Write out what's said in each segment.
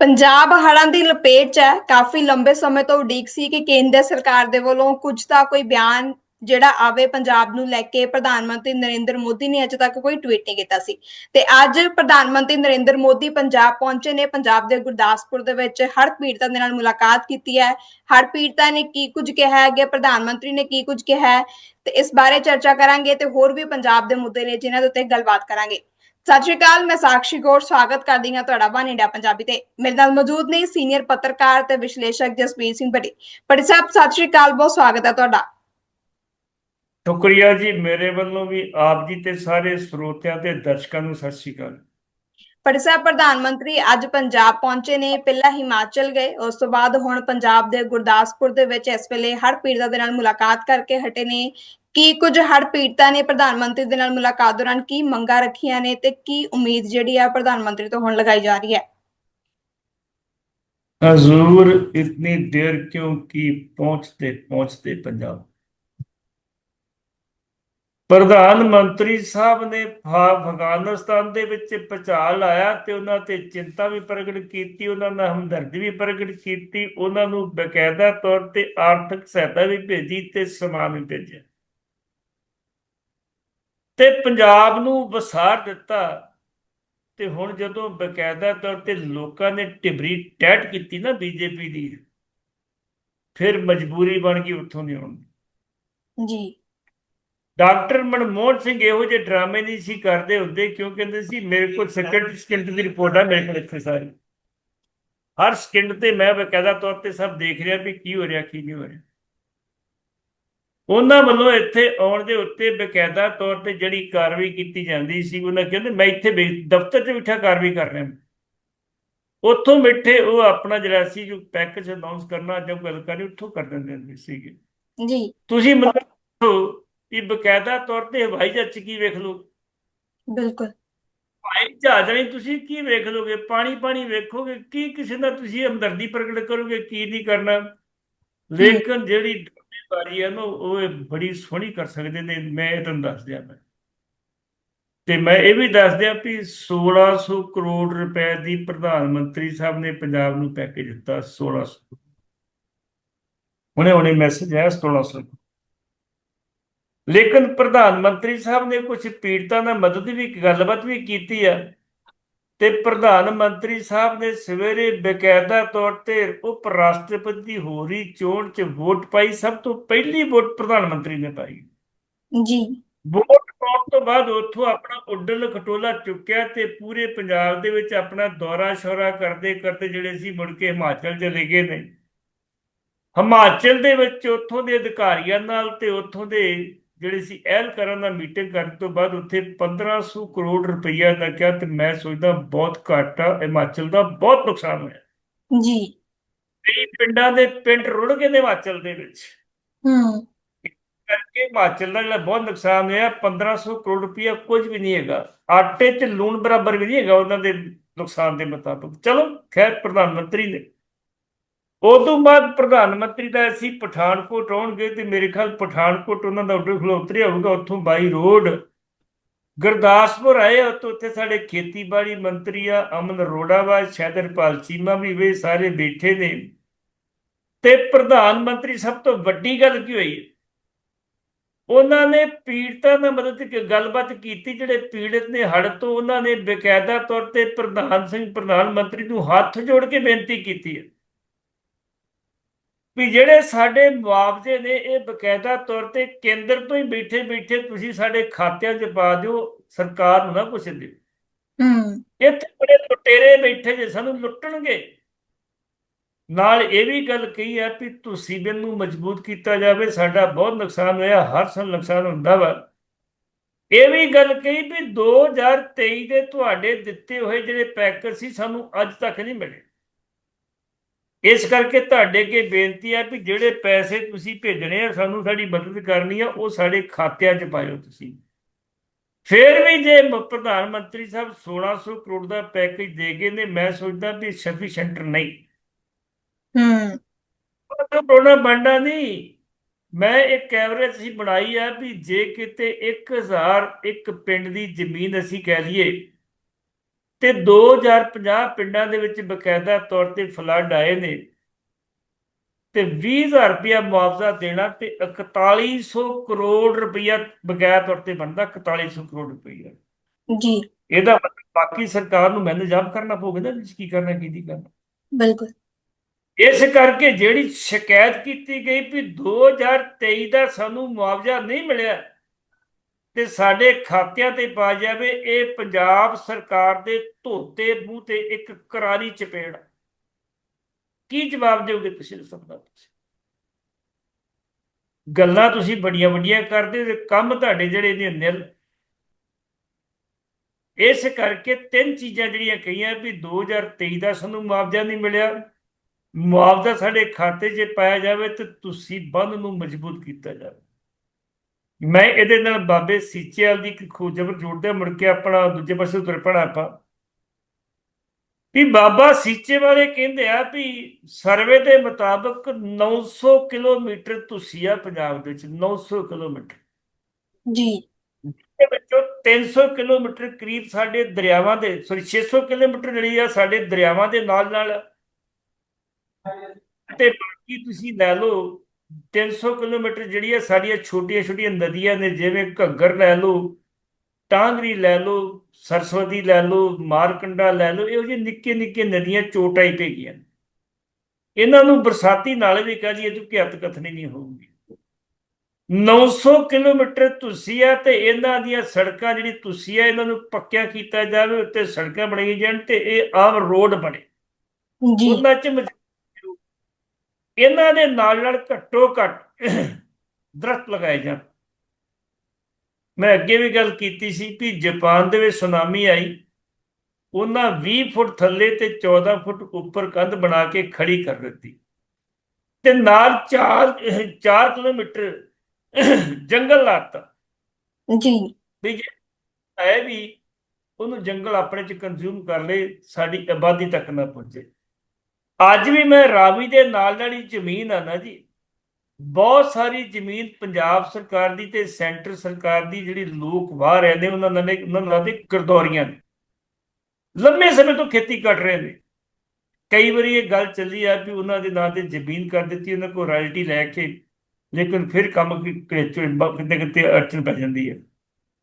ਪੰਜਾਬ ਹੜ੍ਹਾਂ ਦੀ ਲਪੇਟ 'ਚ ਹੈ। ਕਾਫੀ ਲੰਬੇ ਸਮੇਂ ਤੋਂ ਉਡੀਕ ਸੀ ਕਿ ਕੇਂਦਰ ਸਰਕਾਰ ਦੇ ਵੱਲੋਂ ਕੁਝ ਤਾਂ ਕੋਈ ਬਿਆਨ ਜਿਹੜਾ ਆਵੇ ਪੰਜਾਬ ਨੂੰ ਲੈ ਕੇ, ਪ੍ਰਧਾਨ ਮੰਤਰੀ ਨਰਿੰਦਰ ਮੋਦੀ ਨੇ ਅਜੇ ਤੱਕ ਕੋਈ ਟਵੀਟ ਨਹੀਂ ਕੀਤਾ ਸੀ। ਤੇ ਅੱਜ ਪ੍ਰਧਾਨ ਮੰਤਰੀ ਨਰਿੰਦਰ ਮੋਦੀ ਪੰਜਾਬ ਪਹੁੰਚੇ ਨੇ। ਪੰਜਾਬ ਦੇ ਗੁਰਦਾਸਪੁਰ ਦੇ ਵਿੱਚ ਹੜ੍ਹ ਪੀੜਤਾਂ ਦੇ ਨਾਲ ਮੁਲਾਕਾਤ ਕੀਤੀ ਹੈ। ਹੜ੍ਹ ਪੀੜਤਾਂ ਨੇ ਕੀ ਕੁਝ ਕਿਹਾ ਹੈ ਅੱਗੇ? ਪ੍ਰਧਾਨ ਮੰਤਰੀ ਨੇ ਕੀ ਕੁਝ ਕਿਹਾ ਹੈ? ਤੇ ਇਸ ਬਾਰੇ ਚਰਚਾ ਕਰਾਂਗੇ ਤੇ ਹੋਰ ਵੀ ਪੰਜਾਬ ਦੇ ਮੁੱਦੇ ਨੇ ਜਿਨ੍ਹਾਂ ਦੇ ਉੱਤੇ ਗੱਲਬਾਤ ਕਰਾਂਗੇ। ਸਤਿ ਸ਼੍ਰੀ ਅਕਾਲ ਮੈਂ ਸਾਕਸ਼ੀ ਗੌਰ ਸਵਾਗਤ ਕਰਦੀ ਹਾਂ ਤੁਹਾਡਾ ਵਨ ਇੰਡੀਆ ਪੰਜਾਬੀ ਤੇ। ਮੇਰੇ ਨਾਲ ਮੌਜੂਦ ਨੇ ਸੀਨੀਅਰ ਪੱਤਰਕਾਰ ਤੇ ਵਿਸ਼ਲੇਸ਼ਕ ਜਸਪੀਰ ਸਿੰਘ ਭੱਟੀ। ਭੱਟੀ ਸਾਹਿਬ ਸਤਿ ਸ਼੍ਰੀ ਅਕਾਲ ਬਹੁਤ ਸਵਾਗਤ ਹੈ ਤੁਹਾਡਾ। ਸ਼ੁਕਰੀਆ ਜੀ ਮੇਰੇ ਵੱਲੋਂ ਵੀ ਆਪ ਜੀ ਤੇ ਸਾਰੇ ਸਰੋਤਿਆਂ ਤੇ ਦਰਸ਼ਕਾਂ ਨੂੰ ਸਤਿ ਸ਼੍ਰੀ ਅਕਾਲ। ਭੱਟੀ ਸਾਹਿਬ ਪ੍ਰਧਾਨ ਮੰਤਰੀ ਅੱਜ ਪੰਜਾਬ ਪਹੁੰਚੇ ਨੇ ਪਹਿਲਾਂ ਹਿਮਾਚਲ ਗਏ ਉਸ ਤੋਂ ਬਾਅਦ ਹੁਣ ਪੰਜਾਬ ਦੇ ਗੁਰਦਾਸਪੁਰ ਦੇ ਵਿੱਚ ਇਸ ਵੇਲੇ ਹੜ੍ਹ ਪੀੜਤਾਂ ਦੇ ਨਾਲ ਮੁਲਾਕਾਤ ਕਰਕੇ ਹਟੇ ਨੇ। ਕੀ ਕੁਝ ਹੜ੍ਹ ਪੀੜਤਾਂ ਨੇ ਪ੍ਰਧਾਨ ਮੰਤਰੀ ਦੇ ਨਾਲ ਮੁਲਾਕਾਤ ਦੌਰਾਨ ਕੀ ਮੰਗਾਂ ਰੱਖੀਆਂ ਨੇ ਤੇ ਕੀ ਉਮੀਦ ਜਿਹੜੀ ਆ ਪ੍ਰਧਾਨ ਮੰਤਰੀ ਤੋਂ ਹੁਣ ਲਗਾਈ ਜਾ ਰਹੀ ਹੈ? ਹਜ਼ੂਰ ਇਤਨੀ ਦੇਰ ਕਿਉਂ ਕੀ ਪਹੁੰਚਦੇ ਪਹੁੰਚਦੇ ਪੰਜਾਬ? ਪ੍ਰਧਾਨ ਮੰਤਰੀ ਸਾਹਿਬ ਨੇ ਅਫਗਾਨਿਸਤਾਨ ਦੇ ਵਿੱਚ ਭੁਚਾਲ ਆਇਆ ਤੇ ਉਹਨਾਂ ਤੇ ਚਿੰਤਾ ਵੀ ਪ੍ਰਗਟ ਕੀਤੀ, ਉਹਨਾਂ ਨਾਲ ਹਮਦਰਦੀ ਵੀ ਪ੍ਰਗਟ ਕੀਤੀ, ਉਹਨਾਂ ਨੂੰ ਬਕਾਇਦਾ ਤੌਰ ਤੇ ਆਰਥਿਕ ਸਹਾਇਤਾ ਵੀ ਭੇਜੀ ਤੇ ਸਮਾਨ ਵੀ ਭੇਜਿਆ। ਤੇ ਪੰਜਾਬ ਨੂੰ ਵਸਾਰ ਦਿੱਤਾ ਤੇ ਹੁਣ ਜਦੋਂ ਬਕਾਇਦਾ ਤੌਰ ਤੇ ਲੋਕਾਂ ਨੇ ਟਿਬਰੀ ਟੈਟ ਕੀਤੀ ਨਾ ਬੀਜੇਪੀ ਦੀ ਫਿਰ ਮਜਬੂਰੀ ਬਣ ਗਈ ਉੱਥੋਂ ਦੀ ਆਉਣ ਦੀ। ਜੀ। ਡਾਕਟਰ ਮਨਮੋਹਨ ਸਿੰਘ ਇਹੋ ਜਿਹੇ ਡਰਾਮੇ ਨਹੀਂ ਸੀ ਕਰਦੇ ਹੁੰਦੇ ਕਿਉਂ ਕਹਿੰਦੇ ਸੀ ਮੇਰੇ ਕੋਲ ਸਕਿੰਟ ਸਕਿੰਟ ਦੀ ਰਿਪੋਰਟ ਆ ਮੇਰੇ ਕੋਲ ਇੱਥੇ ਸਾਰੀ। ਹਰ ਸਕਿੰਟ ਤੇ ਮੈਂ ਬਕਾਇਦਾ ਤੌਰ ਤੇ ਸਭ ਦੇਖ ਰਿਹਾ ਵੀ ਕੀ ਹੋ ਰਿਹਾ ਕੀ ਨਹੀਂ ਹੋ ਰਿਹਾ। ਉਹਨਾਂ ਵੱਲੋਂ ਇੱਥੇ ਆਉਣ ਦੇ ਉੱਤੇ ਬਕਾਇਦਾ ਤੌਰ ਤੇ ਜਿਹੜੀ ਕਾਰਵਾਈ ਕੀਤੀ ਜਾਂਦੀ ਸੀ ਉਹਨਾਂ ਕਹਿੰਦੇ ਮੈਂ ਇੱਥੇ ਦਫ਼ਤਰ 'ਚ ਬੈਠਾ ਕਾਰਵਾਈ ਕਰ ਰਿਹਾ ਉੱਥੋਂ ਬੈਠੇ ਉਹ ਆਪਣਾ ਜਿਹੜਾ ਸੀ ਜੋ ਪੈਕੇਜ ਅਨਾਉਂਸ ਕਰਨਾ ਜਾਂ ਗੱਲ ਕਰਨੀ ਉੱਥੋਂ ਕਰ ਦਿੰਦੇ ਸੀਗੇ। ਜੀ। ਤੁਸੀਂ ਮਤਲਬ ਵੀ ਬਕਾਇਦਾ ਤੌਰ ਤੇ ਹਵਾਈ ਜਹਾਜ਼ 'ਚ ਕੀ ਵੇਖ ਲਓ? ਬਿਲਕੁਲ। ਹਵਾਈ ਜਹਾਜ਼ ਨਹੀਂ ਤੁਸੀਂ ਕੀ ਵੇਖ ਲੋਗੇ ਪਾਣੀ ਪਾਣੀ ਵੇਖੋਗੇ? ਕੀ ਕਿਸੇ ਦਾ ਤੁਸੀਂ ਹਮਦਰਦੀ ਪ੍ਰਗਟ ਕਰੋਗੇ? ਕੀ ਨਹੀਂ ਕਰਨਾ? ਲੇਕਿਨ ਜਿਹੜੀ ਡਰਾਮੇਬਾਜ਼ੀ ਹੈ ਨਾ, ਉਹ ਬੜੀ ਸੋਹਣੀ ਕਰ ਸਕਦੇ ਨੇ, ਮੈਂ ਇਹ ਤੁਹਾਨੂੰ ਦੱਸ ਦਿਆਂ ਮੈਂ। ਤੇ ਮੈਂ ਇਹ ਵੀ ਦੱਸ ਦਿਆਂ ਵੀ 1600 ਕਰੋੜ ਰੁਪਏ ਦੀ ਪ੍ਰਧਾਨ ਮੰਤਰੀ ਸਾਹਿਬ ਨੇ ਪੰਜਾਬ ਨੂੰ ਪੈਕੇਜ ਦਿੱਤਾ 1600 ਹੁਣੇ ਹੁਣੇ ਮੈਸੇਜ ਆਇਆ 1600 ਲੇਕਿਨ ਪ੍ਰਧਾਨ ਮੰਤਰੀ ਸਾਹਿਬ ਨੇ ਕੁਝ ਪੀੜਤਾਂ ਨਾਲ ਮਦਦ ਵੀ, ਗੱਲਬਾਤ ਵੀ ਕੀਤੀ ਆ। ਤੇ ਪ੍ਰਧਾਨ ਮੰਤਰੀ ਸਾਹਿਬ ਨੇ ਸਵੇਰੇ ਬਕਾਇਦਾ ਤੌਰ ਤੇ ਉਪ ਰਾਸ਼ਟਰਪਤੀ ਹੋ ਰਹੀ ਚੋਣ 'ਚ ਵੋਟ ਪਾਈ। ਸਭ ਤੋਂ ਪਹਿਲੀ ਵੋਟ ਪ੍ਰਧਾਨ ਮੰਤਰੀ ਨੇ ਪਾਈ। ਜੀ। ਵੋਟ ਪਾਉਣ ਤੋਂ ਬਾਅਦ ਉੱਥੋਂ ਆਪਣਾ ਉੱਡਲ ਖਟੋਲਾ ਚੁੱਕਿਆ ਤੇ ਪੂਰੇ ਪੰਜਾਬ ਦੇ ਵਿੱਚ ਆਪਣਾ ਦੌਰਾ ਸ਼ੌਰਾ ਕਰਦੇ ਕਰਦੇ ਜਿਹੜੇ ਸੀ ਮੁੜ ਕੇ ਹਿਮਾਚਲ ਚਲੇ ਗਏ ਨੇ। ਹਿਮਾਚਲ ਦੇ ਵਿੱਚ ਉੱਥੋਂ ਦੇ ਅਧਿਕਾਰੀਆਂ ਨਾਲ ਤੇ ਉੱਥੋਂ ਦੇ ਜਿਹੜੇ ਸੀ ਐਲਕਰਾਂ ਨਾਲ ਮੀਟਿੰਗ ਕਰਨ ਤੋਂ ਬਾਅਦ ਉੱਥੇ 1500 ਕਰੋੜ ਰੁਪਈਆ ਦਾ ਕਿਹਾ ਤੇ ਮੈਂ ਸੋਚਦਾ ਬਹੁਤ ਘੱਟ ਆ ਹਿਮਾਚਲ ਦਾ ਬਹੁਤ ਨੁਕਸਾਨ ਹੋਇਆ। ਜੀ। ਕਈ ਪਿੰਡਾਂ ਦੇ ਪਿੰਡ ਰੁੜ ਗਏ ਨੇ ਹਿਮਾਚਲ ਦੇ ਵਿੱਚ। ਹੂੰ। ਕਰਕੇ ਹਿਮਾਚਲ ਦਾ ਜਿਹੜਾ ਬਹੁਤ ਨੁਕਸਾਨ ਹੋਇਆ 1500 ਕਰੋੜ ਰੁਪਇਆ ਕੁਝ ਵੀ ਨਹੀਂ ਹੈਗਾ। ਆਟੇ 'ਚ ਲੂਣ ਬਰਾਬਰ ਵੀ ਨਹੀਂ ਹੈਗਾ ਉਹਨਾਂ ਦੇ ਨੁਕਸਾਨ ਦੇ ਮੁਤਾਬਕ। ਚਲੋ ਖੈਰ ਪ੍ਰਧਾਨ ਮੰਤਰੀ ਨੇ ਉਦੋਂ ਬਾਅਦ ਪ੍ਰਧਾਨ ਮੰਤਰੀ ਦਾ ਅਸੀਂ ਪਠਾਨਕੋਟ ਆਉਣਗੇ ਤੇ ਮੇਰੇ ਖਿਆਲ ਪਠਾਨਕੋਟ ਉਹਨਾਂ ਦਾ ਉੱਡਰ ਖਲੋਤਰਿਆ ਹੋਊਗਾ, ਉੱਥੋਂ ਬਾਈ ਰੋਡ। ਗੁਰਦਾਸਪੁਰ ਆਏ ਉੱਥੋਂ ਉੱਥੇ ਸਾਡੇ ਖੇਤੀਬਾੜੀ ਮੰਤਰੀ ਆ, ਅਮਨ ਅਰੋੜਾ ਵਾ ਸ਼ੈਦਰਪਾਲ ਚੀਮਾ ਵੀ ਵੇ, ਸਾਰੇ ਬੈਠੇ ਨੇ। ਤੇ ਪ੍ਰਧਾਨ ਮੰਤਰੀ ਸਭ ਤੋਂ ਵੱਡੀ ਗੱਲ ਕੀ ਹੋਈ? ਉਹਨਾਂ ਨੇ ਪੀੜਤਾਂ ਨਾਲ ਮਦਦ ਕੀ ਗੱਲਬਾਤ ਕੀਤੀ, ਜਿਹੜੇ ਪੀੜਤ ਨੇ ਹੜ ਤੋਂ ਉਹਨਾਂ ਨੇ ਬਕਾਇਦਾ ਤੌਰ ਤੇ ਪ੍ਰਧਾਨ ਸਿੰਘ, ਪ੍ਰਧਾਨ ਮੰਤਰੀ ਨੂੰ ਹੱਥ ਜੋੜ ਕੇ ਬੇਨਤੀ ਕੀਤੀ ਹੈ। ਵੀ ਜਿਹੜੇ ਸਾਡੇ ਮੁਆਵਜ਼ੇ ਨੇ ਇਹ ਬਕਾਇਦਾ ਤੌਰ ਤੇ ਕੇਂਦਰ ਤੋਂ ਹੀ ਬੈਠੇ ਬੈਠੇ ਤੁਸੀਂ ਸਾਡੇ ਖਾਤਿਆਂ 'ਚ ਪਾ ਦਿਓ ਸਰਕਾਰ ਨੂੰ ਨਾ ਕੁਛ ਦਿਓ। ਹੂੰ। ਇੱਥੇ ਬੜੇ ਲੁਟੇਰੇ ਬੈਠੇ ਜੇ ਸਾਨੂੰ ਲੁੱਟਣਗੇ। ਨਾਲ ਇਹ ਵੀ ਗੱਲ ਕਹੀ ਹੈ ਵੀ ਤੁਸੀਂ ਨੂੰ ਮਜ਼ਬੂਤ ਕੀਤਾ ਜਾਵੇ ਸਾਡਾ ਬਹੁਤ ਨੁਕਸਾਨ ਹੋਇਆ ਹਰ ਸਾਲ ਨੁਕਸਾਨ ਹੁੰਦਾ ਵਾ। ਇਹ ਵੀ ਗੱਲ ਕਹੀ ਵੀ 2023 ਦੇ ਤੁਹਾਡੇ ਦਿੱਤੇ ਹੋਏ ਜਿਹੜੇ ਪੈਕੇਜ ਸੀ ਸਾਨੂੰ ਅੱਜ ਤੱਕ ਨਹੀਂ ਮਿਲੇ। ਇਸ ਕਰਕੇ ਤੁਹਾਡੇ ਅੱਗੇ ਬੇਨਤੀ ਹੈ ਵੀ ਜਿਹੜੇ ਪੈਸੇ ਤੁਸੀਂ ਭੇਜਣੇ ਆ ਸਾਨੂੰ ਸਾਡੀ ਮਦਦ ਕਰਨੀ ਆ ਉਹ ਸਾਡੇ ਖਾਤਿਆਂ 'ਚ ਪਾਇਓ ਤੁਸੀਂ। ਫਿਰ ਵੀ ਜੇ ਪ੍ਰਧਾਨ ਮੰਤਰੀ ਸਾਹਿਬ 1600 ਕਰੋੜ ਦਾ ਪੈਕੇਜ ਦੇ ਗਏ ਨੇ ਮੈਂ ਸੋਚਦਾ ਵੀ ਸਫੀਸ਼ੀਐਂਟ ਨਹੀਂ। ਹੂੰ। ਉਹ ਕਰੋਨਾ ਬਣਨਾ ਨਹੀਂ। ਮੈਂ ਇੱਕ ਐਵਰੇਜ ਸੀ ਬਣਾਈ ਆ ਵੀ ਜੇ ਕਿਤੇ 1000 ਇੱਕ ਪਿੰਡ ਦੀ ਜ਼ਮੀਨ ਅਸੀਂ ਕਹਿ ਲਈਏ ਤੇ 2050 ਪਿੰਡਾਂ ਦੇ ਵਿੱਚ ਬਕਾਇਦਾ ਤੌਰ ਤੇ ਫਲੱਡ ਆਏ ਨੇ। ਤੇ 20000 ਰੁਪਇਆ ਮੁਆਵਜ਼ਾ ਦੇਣਾ ਤੇ 4100 ਕਰੋੜ ਰੁਪਇਆ ਬਗੈਰ ਤੌਰ ਤੇ ਬਣਦਾ 4100 ਕਰੋੜ ਰੁਪਇਆ। ਜੀ। ਇਹਦਾ ਮਤਲਬ ਬਾਕੀ ਸਰਕਾਰ ਨੂੰ ਮੈਨੂੰ ਜਾਬ ਕਰਨਾ ਪਊਗਾ ਨਾ ਕੀ ਕਰਨਾ ਕੀ ਨਹੀਂ ਕਰਨਾ। ਬਿਲਕੁਲ। ਇਸ ਕਰਕੇ ਜਿਹੜੀ ਸ਼ਿਕਾਇਤ ਕੀਤੀ ਗਈ ਵੀ 2023 ਦਾ ਸਾਨੂੰ ਮੁਆਵਜ਼ਾ ਨਹੀਂ ਮਿਲਿਆ ਤੇ ਸਾਡੇ ਖਾਤਿਆਂ ਤੇ ਪਾ ਜਾਵੇ, ਇਹ ਪੰਜਾਬ ਸਰਕਾਰ ਦੇ ਧੋਤੇ ਮੂੰਹ ਤੇ ਇੱਕ ਕਰਾਰੀ ਚਪੇੜ। ਕੀ ਜਵਾਬ ਦਿਓਗੇ ਤੁਸੀਂ ਇਸ ਸਭ ਦਾ ਤੁਸੀਂ ਗੱਲਾਂ ਤੁਸੀਂ ਬੜੀਆਂ ਵੱਡੀਆਂ ਕਰਦੇ ਤੇ ਕੰਮ ਤੁਹਾਡੇ ਜਿਹੜੇ ਨੇ ਨਿਲ। ਇਸ ਕਰਕੇ ਤਿੰਨ ਚੀਜ਼ਾਂ ਜਿਹੜੀਆਂ ਕਹੀਆਂ ਵੀ 2023 ਦਾ ਸਾਨੂੰ ਮੁਆਵਜ਼ਾ ਨਹੀਂ ਮਿਲਿਆ। ਮੁਆਵਜ਼ਾ ਸਾਡੇ ਖਾਤੇ 'ਚ ਪਾਇਆ ਜਾਵੇ ਤੇ ਤੁਸੀਂ ਬੰਦ ਨੂੰ ਮਜ਼ਬੂਤ ਕੀਤਾ ਜਾਵੇ। ਮੈਂ ਇਹਦੇ ਨਾਲ ਬਾਬੇ ਸੀਚੇਵਾਲ ਦੀ ਇੱਕ ਖੋਜਬਰ ਜੋੜਦਾ ਮੁੜ ਕੇ ਆਪਣਾ ਦੂਜੇ ਪਾਸੇ ਤੁਰ ਪਣਾ ਆਪਾਂ। ਵੀ ਬਾਬਾ ਸੀਚੇਵਾਲ ਇਹ ਕਹਿੰਦੇ ਆ ਵੀ ਸਰਵੇ ਦੇ ਮੁਤਾਬਕ 900 ਕਿਲੋਮੀਟਰ ਤੁਸੀਂ ਆ ਪੰਜਾਬ ਦੇ ਵਿੱਚ 900 ਕਿਲੋਮੀਟਰ। ਜੀ। ਦੇ ਵਿੱਚੋਂ 300 ਕਿਲੋਮੀਟਰ ਕਰੀਬ ਸਾਡੇ ਦਰਿਆਵਾਂ ਦੇ ਸੌਰੀ 600 ਕਿਲੋਮੀਟਰ ਜਿਹੜੀ ਆ ਸਾਡੇ ਦਰਿਆਵਾਂ ਦੇ ਨਾਲ ਨਾਲ ਤੇ ਬਾਕੀ ਤੁਸੀਂ ਲੈ ਲਓ 300 ਕਿਲੋਮੀਟਰ ਜਿਹੜੀ ਆ ਸਾਡੀਆਂ ਛੋਟੀਆਂ ਛੋਟੀਆਂ ਨਦੀਆਂ ਨੇ ਜਿਵੇਂ ਘੱਗਰ ਲੈ ਲਓ ਟਾਂਗਰੀ ਲੈ ਲਓ ਸਰਸਵਤੀ ਲੈ ਲਓ ਮਾਰਕੰਡਾ ਲੈ ਲਓ ਇਹੋ ਜਿਹੇ ਨਿੱਕੇ ਨਿੱਕੇ ਨਦੀਆਂ ਚੋਟਾਈ ਪੈ ਗਈਆਂ ਨੇ। ਇਹਨਾਂ ਨੂੰ ਬਰਸਾਤੀ ਨਾਲੇ ਵੀ ਕਹ ਦਈਏ ਕਿ ਹੱਤ ਕਥਨੀ ਨਹੀਂ ਹੋਊਗੀ 900 ਕਿਲੋਮੀਟਰ ਤੁਸੀਂ ਆ ਤੇ ਇਹਨਾਂ ਦੀਆਂ ਸੜਕਾਂ ਜਿਹੜੀ ਤੁਸੀਂ ਆ ਇਹਨਾਂ ਨੂੰ ਪੱਕਿਆ ਕੀਤਾ ਜਾਵੇ ਉੱਤੇ ਸੜਕਾਂ ਬਣਾਈਆਂ ਜਾਣ ਤੇ ਇਹ ਆਮ ਰੋਡ ਬਣੇ ਜੀ ਉਹਨਾਂ ਚ। ਇਹਨਾਂ ਦੇ ਨਾਲ ਨਾਲ ਘੱਟੋ ਘੱਟ ਦਰਖਤ ਲਗਾਏ ਜਾਣ। ਮੈਂ ਅੱਗੇ ਵੀ ਗੱਲ ਕੀਤੀ ਸੀ ਕਿ ਜਾਪਾਨ ਦੇ ਵਿੱਚ ਸੁਨਾਮੀ ਆਈ। ਉਹਨਾਂ 20 ਫੁੱਟ ਥੱਲੇ ਤੇ 14 ਫੁੱਟ ਉੱਪਰ ਕੰਧ ਬਣਾ ਕੇ ਖੜੀ ਕਰ ਦਿੱਤੀ। ਤੇ ਨਾਲ 4 4 ਕਿਲੋਮੀਟਰ ਜੰਗਲ ਲਾਤਾ ਜੀ। ਵੀ ਜੇ ਹੈ ਵੀ ਉਹਨੂੰ ਜੰਗਲ ਆਪਣੇ ਚ ਕੰਜ਼ਿਊਮ ਕਰ ਲੇ ਸਾਡੀ ਆਬਾਦੀ ਤੱਕ ਨਾ ਪਹੁੰਚੇ। ਅੱਜ ਵੀ ਮੈਂ ਰਾਵੀ ਦੇ ਨਾਲ ਨਾਲ ਹੀ ਜ਼ਮੀਨ ਆ ਨਾ ਜੀ। ਬਹੁਤ ਸਾਰੀ ਜ਼ਮੀਨ ਪੰਜਾਬ ਸਰਕਾਰ ਦੀ ਤੇ ਸੈਂਟਰ ਸਰਕਾਰ ਦੀ ਜਿਹੜੀ ਲੋਕ ਵਾਹ ਰਹੇ ਨੇ ਉਹਨਾਂ ਨਾਲ ਉਹਨਾਂ ਨਾਲ ਦੇ ਗਰਦੌਰੀਆਂ ਨੇ ਲੰਮੇ ਸਮੇਂ ਤੋਂ ਖੇਤੀ ਕਰ ਰਹੇ ਨੇ। ਕਈ ਵਾਰੀ ਇਹ ਗੱਲ ਚੱਲੀ ਆ ਵੀ ਉਹਨਾਂ ਦੇ ਨਾਂ ਤੇ ਜ਼ਮੀਨ ਕਰ ਦਿੱਤੀ ਉਹਨਾਂ ਕੋਲ ਰਾਇਲਟੀ ਲੈ ਕੇ ਲੇਕਿਨ ਫਿਰ ਕੰਮ ਕਿਤੇ ਕਿਤੇ ਅੜਚਨ ਪੈ ਜਾਂਦੀ ਹੈ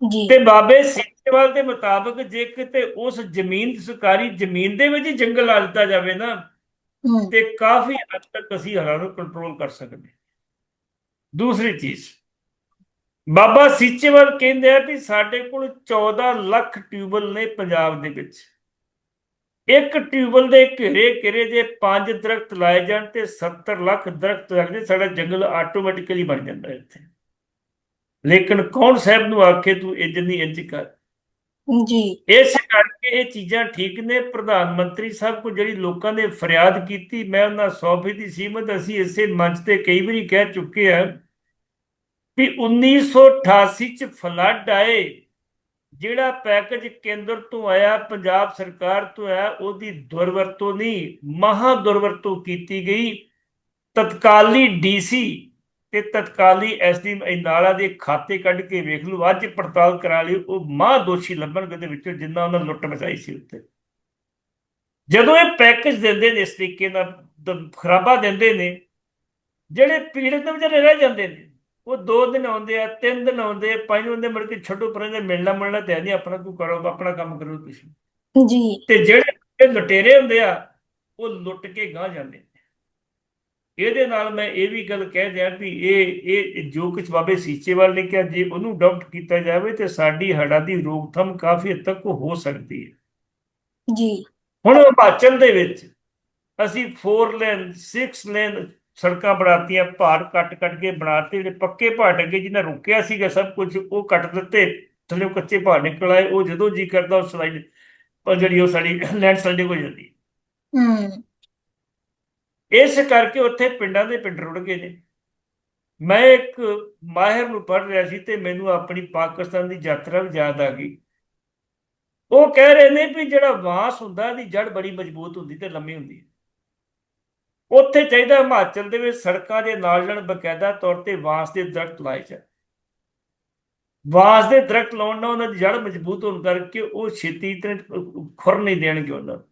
ਜੀ। ਤੇ ਬਾਬੇ ਸੀਚੇਵਾਲ ਦੇ ਮੁਤਾਬਕ ਜੇ ਕਿਤੇ ਉਸ ਜ਼ਮੀਨ ਸਰਕਾਰੀ ਜ਼ਮੀਨ ਦੇ ਵਿੱਚ ਜੰਗਲ ਲਾ ਦਿੱਤਾ ਜਾਵੇ ਨਾ ਤੇ ਕਾਫੀ ਹੱਦ ਤੱਕ ਅਸੀਂ ਹੜ੍ਹਾਂ ਨੂੰ ਕੰਟਰੋਲ ਕਰ ਸਕਦੇ ਦੂਸਰੀ ਚੀਜ਼, ਬਾਬਾ ਸੀਚੇਵਾਲ ਕਹਿੰਦੇ ਆ ਵੀ ਸਾਡੇ ਕੋਲ 14 ਲੱਖ ਟਿਊਬਲ ਨੇ ਪੰਜਾਬ ਦੇ ਵਿੱਚ। ਇੱਕ ਟਿਊਬਲ ਦੇ ਘੇਰੇ ਘੇਰੇ ਜੇ ਪੰਜ ਦਰਖਤ ਲਾਏ ਜਾਣ ਤੇ 70 ਲੱਖ ਦਰਖਤ ਲੱਗਦੇ ਸਾਡਾ ਜੰਗਲ ਆਟੋਮੈਟਿਕਲੀ ਬਣ ਜਾਂਦਾ ਇੱਥੇ। ਲੇਕਿਨ ਕੌਣ ਸਾਹਿਬ ਨੂੰ ਆਖੇ ਤੂੰ ਇੰਜ ਨਹੀਂ ਇੰਜ ਕਰ? ਜੀ। ਇਸ ਕਰਕੇ ਇਹ ਚੀਜ਼ਾਂ ਠੀਕ ਨੇ। ਪ੍ਰਧਾਨ ਮੰਤਰੀ ਸਾਹਿਬ ਕੋ ਜਿਹੜੀ ਲੋਕਾਂ ਨੇ ਫਰਿਆਦ ਕੀਤੀ, ਮੈਂ ਉਹਨਾਂ 100% ਸੀਮਤ ਅਸੀਂ ਇਸੇ ਮੰਚ ਤੇ ਕਈ ਵਾਰੀ ਕਹਿ ਚੁੱਕੇ ਆ ਵੀ 1988 ਚ ਫਲੱਡ ਆਏ। ਜਿਹੜਾ ਪੈਕੇਜ ਕੇਂਦਰ ਤੋਂ ਆਇਆ, ਪੰਜਾਬ ਸਰਕਾਰ ਤੋਂ ਆਇਆ, ਉਹਦੀ ਦੁਰਵਰਤੋਂ ਨਹੀਂ ਮਹਾ ਦੁਰਵਰਤੋਂ ਕੀਤੀ ਗਈ। ਤਤਕਾਲੀ ਡੀਸੀ ਤੇ ਤਤਕਾਲੀ ਐਸਡੀ ਨਾਲਾ ਦੇ ਖਾਤੇ ਕੱਢ ਕੇ ਵੇਖ ਲਓ ਅੱਜ ਪੜਤਾਲ ਕਰਾ ਲਈ ਉਹ ਮਹਾ ਦੋਸ਼ੀ ਲੱਭਣਗੇ ਦੇ ਵਿੱਚੋਂ ਜਿੰਨਾ ਉਹਨਾਂ ਲੁੱਟ ਮਚਾਈ ਸੀ ਉੱਤੇ। ਜਦੋਂ ਇਹ ਪੈਕੇਜ ਦਿੰਦੇ ਨੇ ਇਸ ਤਰੀਕੇ ਨਾਲ ਖਰਾਬਾ ਦਿੰਦੇ ਨੇ ਜਿਹੜੇ ਪੀੜਤ ਦੇ ਵਿਚਾਰੇ ਰਹਿ ਜਾਂਦੇ ਨੇ ਉਹ ਦੋ ਦਿਨ ਆਉਂਦੇ ਆ ਤਿੰਨ ਦਿਨ ਆਉਂਦੇ ਆ ਪੰਜ ਦਿਨ ਮੁੜ ਕੇ ਛੱਡੋ ਪਰਾਂ ਦੇ ਮਿਲਣਾ ਮਿਲਣਾ ਤੇ ਨਹੀਂ ਆਪਣਾ ਕੋਈ ਕਰੋ ਆਪਣਾ ਕੰਮ ਕਰੋ ਤੁਸੀਂ। ਜੀ। ਤੇ ਜਿਹੜੇ ਲੁਟੇਰੇ ਹੁੰਦੇ ਆ ਉਹ ਲੁੱਟ ਕੇ ਗਾਂ ਜਾਂਦੇ ਨੇ। ਇਹਦੇ ਨਾਲ ਮੈਂ ਇਹ ਵੀ ਗੱਲ ਕਹਿ ਦਿਆਂ ਵੀ ਇਹ ਇਹ ਜੋ ਕੁਝ ਬਾਬੇ ਸੀਚੇਵਾਲ ਨੇ ਕਿਹਾ ਜੇ ਉਹਨੂੰ ਅਡਾਪਟ ਕੀਤਾ ਜਾਵੇ ਤੇ ਸਾਡੀ ਹੜ੍ਹਾਂ ਦੀ ਰੋਕਥਾਮ ਕਾਫੀ ਹੱਦ ਤੱਕ ਹੋ ਸਕਦੀ ਹੈ। ਜੀ। ਹੁਣ ਹਿਮਾਚਲ ਦੇ ਵਿੱਚ ਅਸੀਂ 4 ਲੇਨ 6 ਲੇਨ ਸੜਕਾਂ ਬਣਾਤੀਆਂ ਪਹਾੜ ਕੱਟ ਕੱਟ ਕੇ ਬਣਾਤੇ ਜਿਹੜੇ ਪੱਕੇ ਪਹਾੜ ਅੱਗੇ ਜਿਹਨਾਂ ਰੁਕਿਆ ਸੀਗਾ ਸਭ ਕੁਝ ਉਹ ਕੱਟ ਦਿੱਤੇ ਥੱਲੇ ਕੱਚੇ ਪਹਾੜ ਨਿਕਲ ਆਏ ਉਹ ਜਦੋਂ ਜੀ ਕਰਦਾ ਉਹ ਸਲਾਈਡ ਪਰ ਜਿਹੜੀ ਉਹ ਸਾਡੀ ਲੈਂਡ ਸਲਾਈਡਿੰਗ ਹੋ। ਜਾਂਦੀ ਹਮ ਇਸ ਕਰਕੇ ਉੱਥੇ ਪਿੰਡਾਂ ਦੇ ਪਿੰਡ ਰੁੜ ਗਏ ਨੇ। ਮੈਂ ਇੱਕ ਮਾਹਿਰ ਨੂੰ ਪੜ੍ਹ ਰਿਹਾ ਸੀ ਤੇ ਮੈਨੂੰ ਆਪਣੀ ਪਾਕਿਸਤਾਨ ਦੀ ਯਾਤਰਾ ਵੀ ਯਾਦ ਆ ਗਈ। ਉਹ ਕਹਿ ਰਹੇ ਨੇ ਵੀ ਜਿਹੜਾ ਵਾਂਸ ਹੁੰਦਾ ਦੀ ਜੜ ਬੜੀ ਮਜ਼ਬੂਤ ਹੁੰਦੀ ਤੇ ਲੰਮੀ ਹੁੰਦੀ ਹੈ। ਉੱਥੇ ਚਾਹੀਦਾ ਹਿਮਾਚਲ ਦੇ ਵਿੱਚ ਸੜਕਾਂ ਦੇ ਨਾਲ ਨਾਲ ਬਕਾਇਦਾ ਤੌਰ ਤੇ ਵਾਂਸ ਦੇ ਦਰਖਤ ਲਾਏ ਜਾ ਵਾਸ ਦੇ ਦਰਖਤ ਲਾਉਣ ਨਾਲ ਉਹਨਾਂ ਦੀ ਜੜ ਮਜ਼ਬੂਤ ਹੋਣ ਕਰਕੇ ਉਹ ਛੇਤੀ ਤੇ ਖੁਰ ਨਹੀਂ ਦੇਣਗੇ ਉਹਨਾਂ ਨੂੰ।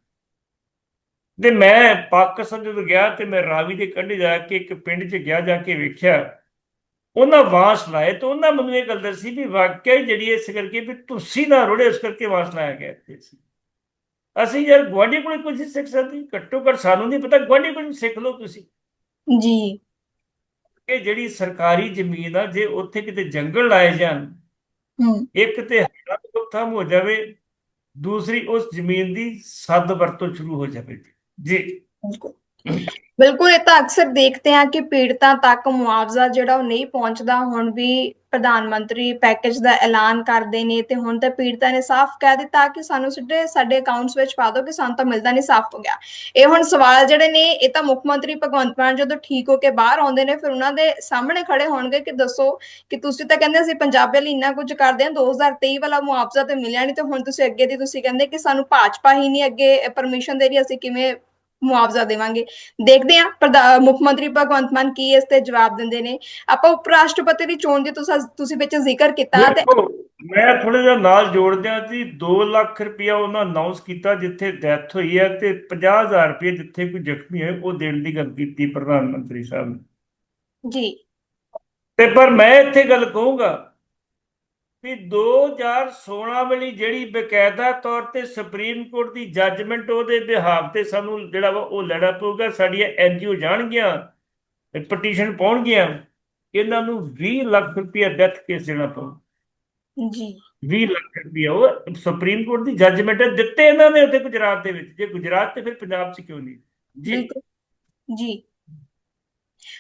ਤੇ ਮੈਂ ਪਾਕਿਸਤਾਨ ਜਦੋਂ ਗਿਆ ਤੇ ਮੈਂ ਰਾਵੀ ਦੇ ਕੰਢੇ ਜਾ ਕੇ ਇੱਕ ਪਿੰਡ 'ਚ ਗਿਆ ਜਾ ਕੇ ਵੇਖਿਆ। ਉਹਨਾਂ ਵਾਸ ਲਾਏ ਤੇ ਉਹਨਾਂ ਮੈਨੂੰ ਇਹ ਗੱਲ ਦੱਸੀ ਵੀ ਵਾਕਿਆ ਜਿਹੜੀ ਇਸ ਕਰਕੇ ਵੀ ਤੁਸੀਂ ਨਾ ਰੁੜੇ ਉਸ ਕਰਕੇ ਵਾਸ ਲਾਇਆ ਗਿਆ ਇੱਥੇ ਸੀ ਅਸੀਂ ਯਾਰ ਗੁਆਂਢੀ ਕੋਲ ਕੁਝ ਸਿੱਖ ਸਕਦੇ ਘੱਟੋ ਘੱਟ ਸਾਨੂੰ ਨਹੀਂ ਪਤਾ ਗੁਆਂਢੀ ਕੋਲ ਸਿੱਖ ਲਓ ਤੁਸੀਂ। ਜੀ। ਇਹ ਜਿਹੜੀ ਸਰਕਾਰੀ ਜ਼ਮੀਨ ਆ ਜੇ ਉੱਥੇ ਕਿਤੇ ਜੰਗਲ ਲਾਏ ਜਾਣ ਇੱਕ ਤੇ ਹਰਾ ਖਤਮ ਹੋ ਜਾਵੇ ਦੂਸਰੀ ਉਸ ਜ਼ਮੀਨ ਦੀ ਸਦ ਵਰਤੋਂ ਸ਼ੁਰੂ ਹੋ ਜਾਵੇ। ਜੀ ਬਿਲਕੁਲ, ਇਹ ਤਾਂ ਅਕਸਰ ਦੇਖਦੇ ਹਾਂ ਕਿ ਪੀੜਤਾਂ ਤੱਕ ਮੁਆਵਜ਼ਾ ਜਿਹੜਾ ਉਹ ਨਹੀਂ ਪਹੁੰਚਦਾ। ਹੁਣ ਵੀ ਪ੍ਰਧਾਨ ਮੰਤਰੀ ਪੈਕੇਜ ਦਾ ਐਲਾਨ ਕਰਦੇ ਨੇ ਤੇ ਹੁਣ ਤਾਂ ਪੀੜਤਾਂ ਨੇ ਸਾਫ਼ ਕਹਿ ਦਿੱਤਾ ਕਿ ਸਾਨੂੰ ਸਿੱਧੇ ਸਾਡੇ ਅਕਾਊਂਟਸ ਵਿੱਚ ਪਾ ਦਿਓ ਕਿ ਸਾਨੂੰ ਤਾਂ ਮਿਲਦਾ ਨਹੀਂ, ਸਾਫ਼ ਹੋ ਗਿਆ। ਇਹ ਹੁਣ ਸਵਾਲ ਜਿਹੜੇ ਨੇ, ਇਹ ਤਾਂ ਮੁੱਖ ਮੰਤਰੀ ਭਗਵੰਤ ਮਾਨ ਜਦੋਂ ਠੀਕ ਹੋ ਕੇ ਬਾਹਰ ਆਉਂਦੇ ਨੇ, ਫਿਰ ਉਹਨਾਂ ਦੇ ਸਾਹਮਣੇ ਖੜੇ ਹੋਣਗੇ ਕਿ ਦੱਸੋ ਕਿ ਤੁਸੀਂ ਤਾਂ ਕਹਿੰਦੇ ਅਸੀਂ ਪੰਜਾਬੀ ਲਈ ਇੰਨਾ ਕੁਝ ਕਰਦੇ ਹਾਂ 2023 ਵਾਲਾ ਮੁਆਵਜ਼ਾ ਤੇ ਮਿਲਿਆ ਨਹੀਂ ਤੇ ਹੁਣ ਤੁਸੀਂ ਅੱਗੇ ਦੀ ਤੁਸੀਂ ਕਹਿੰਦੇ ਕਿ ਸਾਨੂੰ ਭਾਜਪਾ ਹੀ ਨਹੀਂ ਅੱਗੇ ਪਰਮਿਸ਼ਨ ਦੇ ਰਹੀ, ਅਸੀਂ ਕਿਵੇਂ ਮੁਆਵਜ਼ਾ ਦੇਵਾਂਗੇ। ਦੇਖਦੇ ਪ੍ਰਧਾ- ਮੁੱਖ ਮੰਤਰੀ ਭਗਵੰਤ ਮਾਨ ਕੀ ਇਸ ਤੇ ਜਵਾਬ ਦਿੰਦੇ ਨੇ। ਆਪਾਂ ਉਪ ਰਾਸ਼ਟਰਪਤੀ ਦੀ ਚੋਣ ਦੀ ਤੁਸੀਂ ਤੁਸੀਂ ਵਿੱਚ ਜ਼ਿਕਰ ਕੀਤਾ ਤੇ ਮੈਂ ਥੋੜਾ ਜਿਹਾ ਨਾਲ ਜੋੜ ਦਿਆਂ ਜੀ 2 ਲੱਖ ਰੁਪਇਆ ਉਹਨਾਂ ਅਨਾਉਂਸ ਕੀਤਾ ਜਿੱਥੇ ਡੈਥ ਹੋਈ ਹੈ ਤੇ 50000 ਰੁਪਏ ਜਿੱਥੇ ਕੋਈ ਜ਼ਖਮੀ ਹੋਏ ਉਹ ਦੇਣ ਦੀ ਗੱਲ ਕੀਤੀ ਪ੍ਰਧਾਨ ਮੰਤਰੀ ਸਾਹਿਬ ਨੇ। ਜੀ। ਤੇ ਪਰ ਮੈਂ ਇੱਥੇ ਗੱਲ ਕਹੂੰਗਾ ਵੀ 2016 ਵਾਲੀ ਜਿਹੜੀ ਬਕਾਇਦਾ ਤੌਰ ਤੇ ਸੁਪਰੀਮ ਕੋਰਟ ਦੀ ਜੱਜਮੈਂਟ ਉਹਦੇ ਬਿਹਾਫ ਤੇ ਸਾਨੂੰ ਜਿਹੜਾ ਉਹ ਲੜਾ ਪਊਗਾ ਸਾਡੀਆਂ ਐਨਜੀਓ ਜਾਣਗੀਆਂ ਪਟੀਸ਼ਨ ਪਾਉਣਗੀਆਂ ਇਹਨਾਂ ਨੂੰ 20 ਲੱਖ ਰੁਪਇਆ ਡੈਥ ਕੇਸ ਦੇਣਾ ਪਊ ਜੀ। 20 ਲੱਖ ਰੁਪਇਆ ਉਹ ਸੁਪਰੀਮ ਕੋਰਟ ਦੀ ਜੱਜਮੈਂਟ ਦਿੱਤੇ ਇਹਨਾਂ ਨੇ ਉੱਥੇ ਗੁਜਰਾਤ ਦੇ ਵਿੱਚ ਜੇ ਗੁਜਰਾਤ ਤੇ ਫਿਰ ਪੰਜਾਬ 'ਚ ਕਿਉਂ ਨਹੀਂ? ਜੀ। ਜੀ।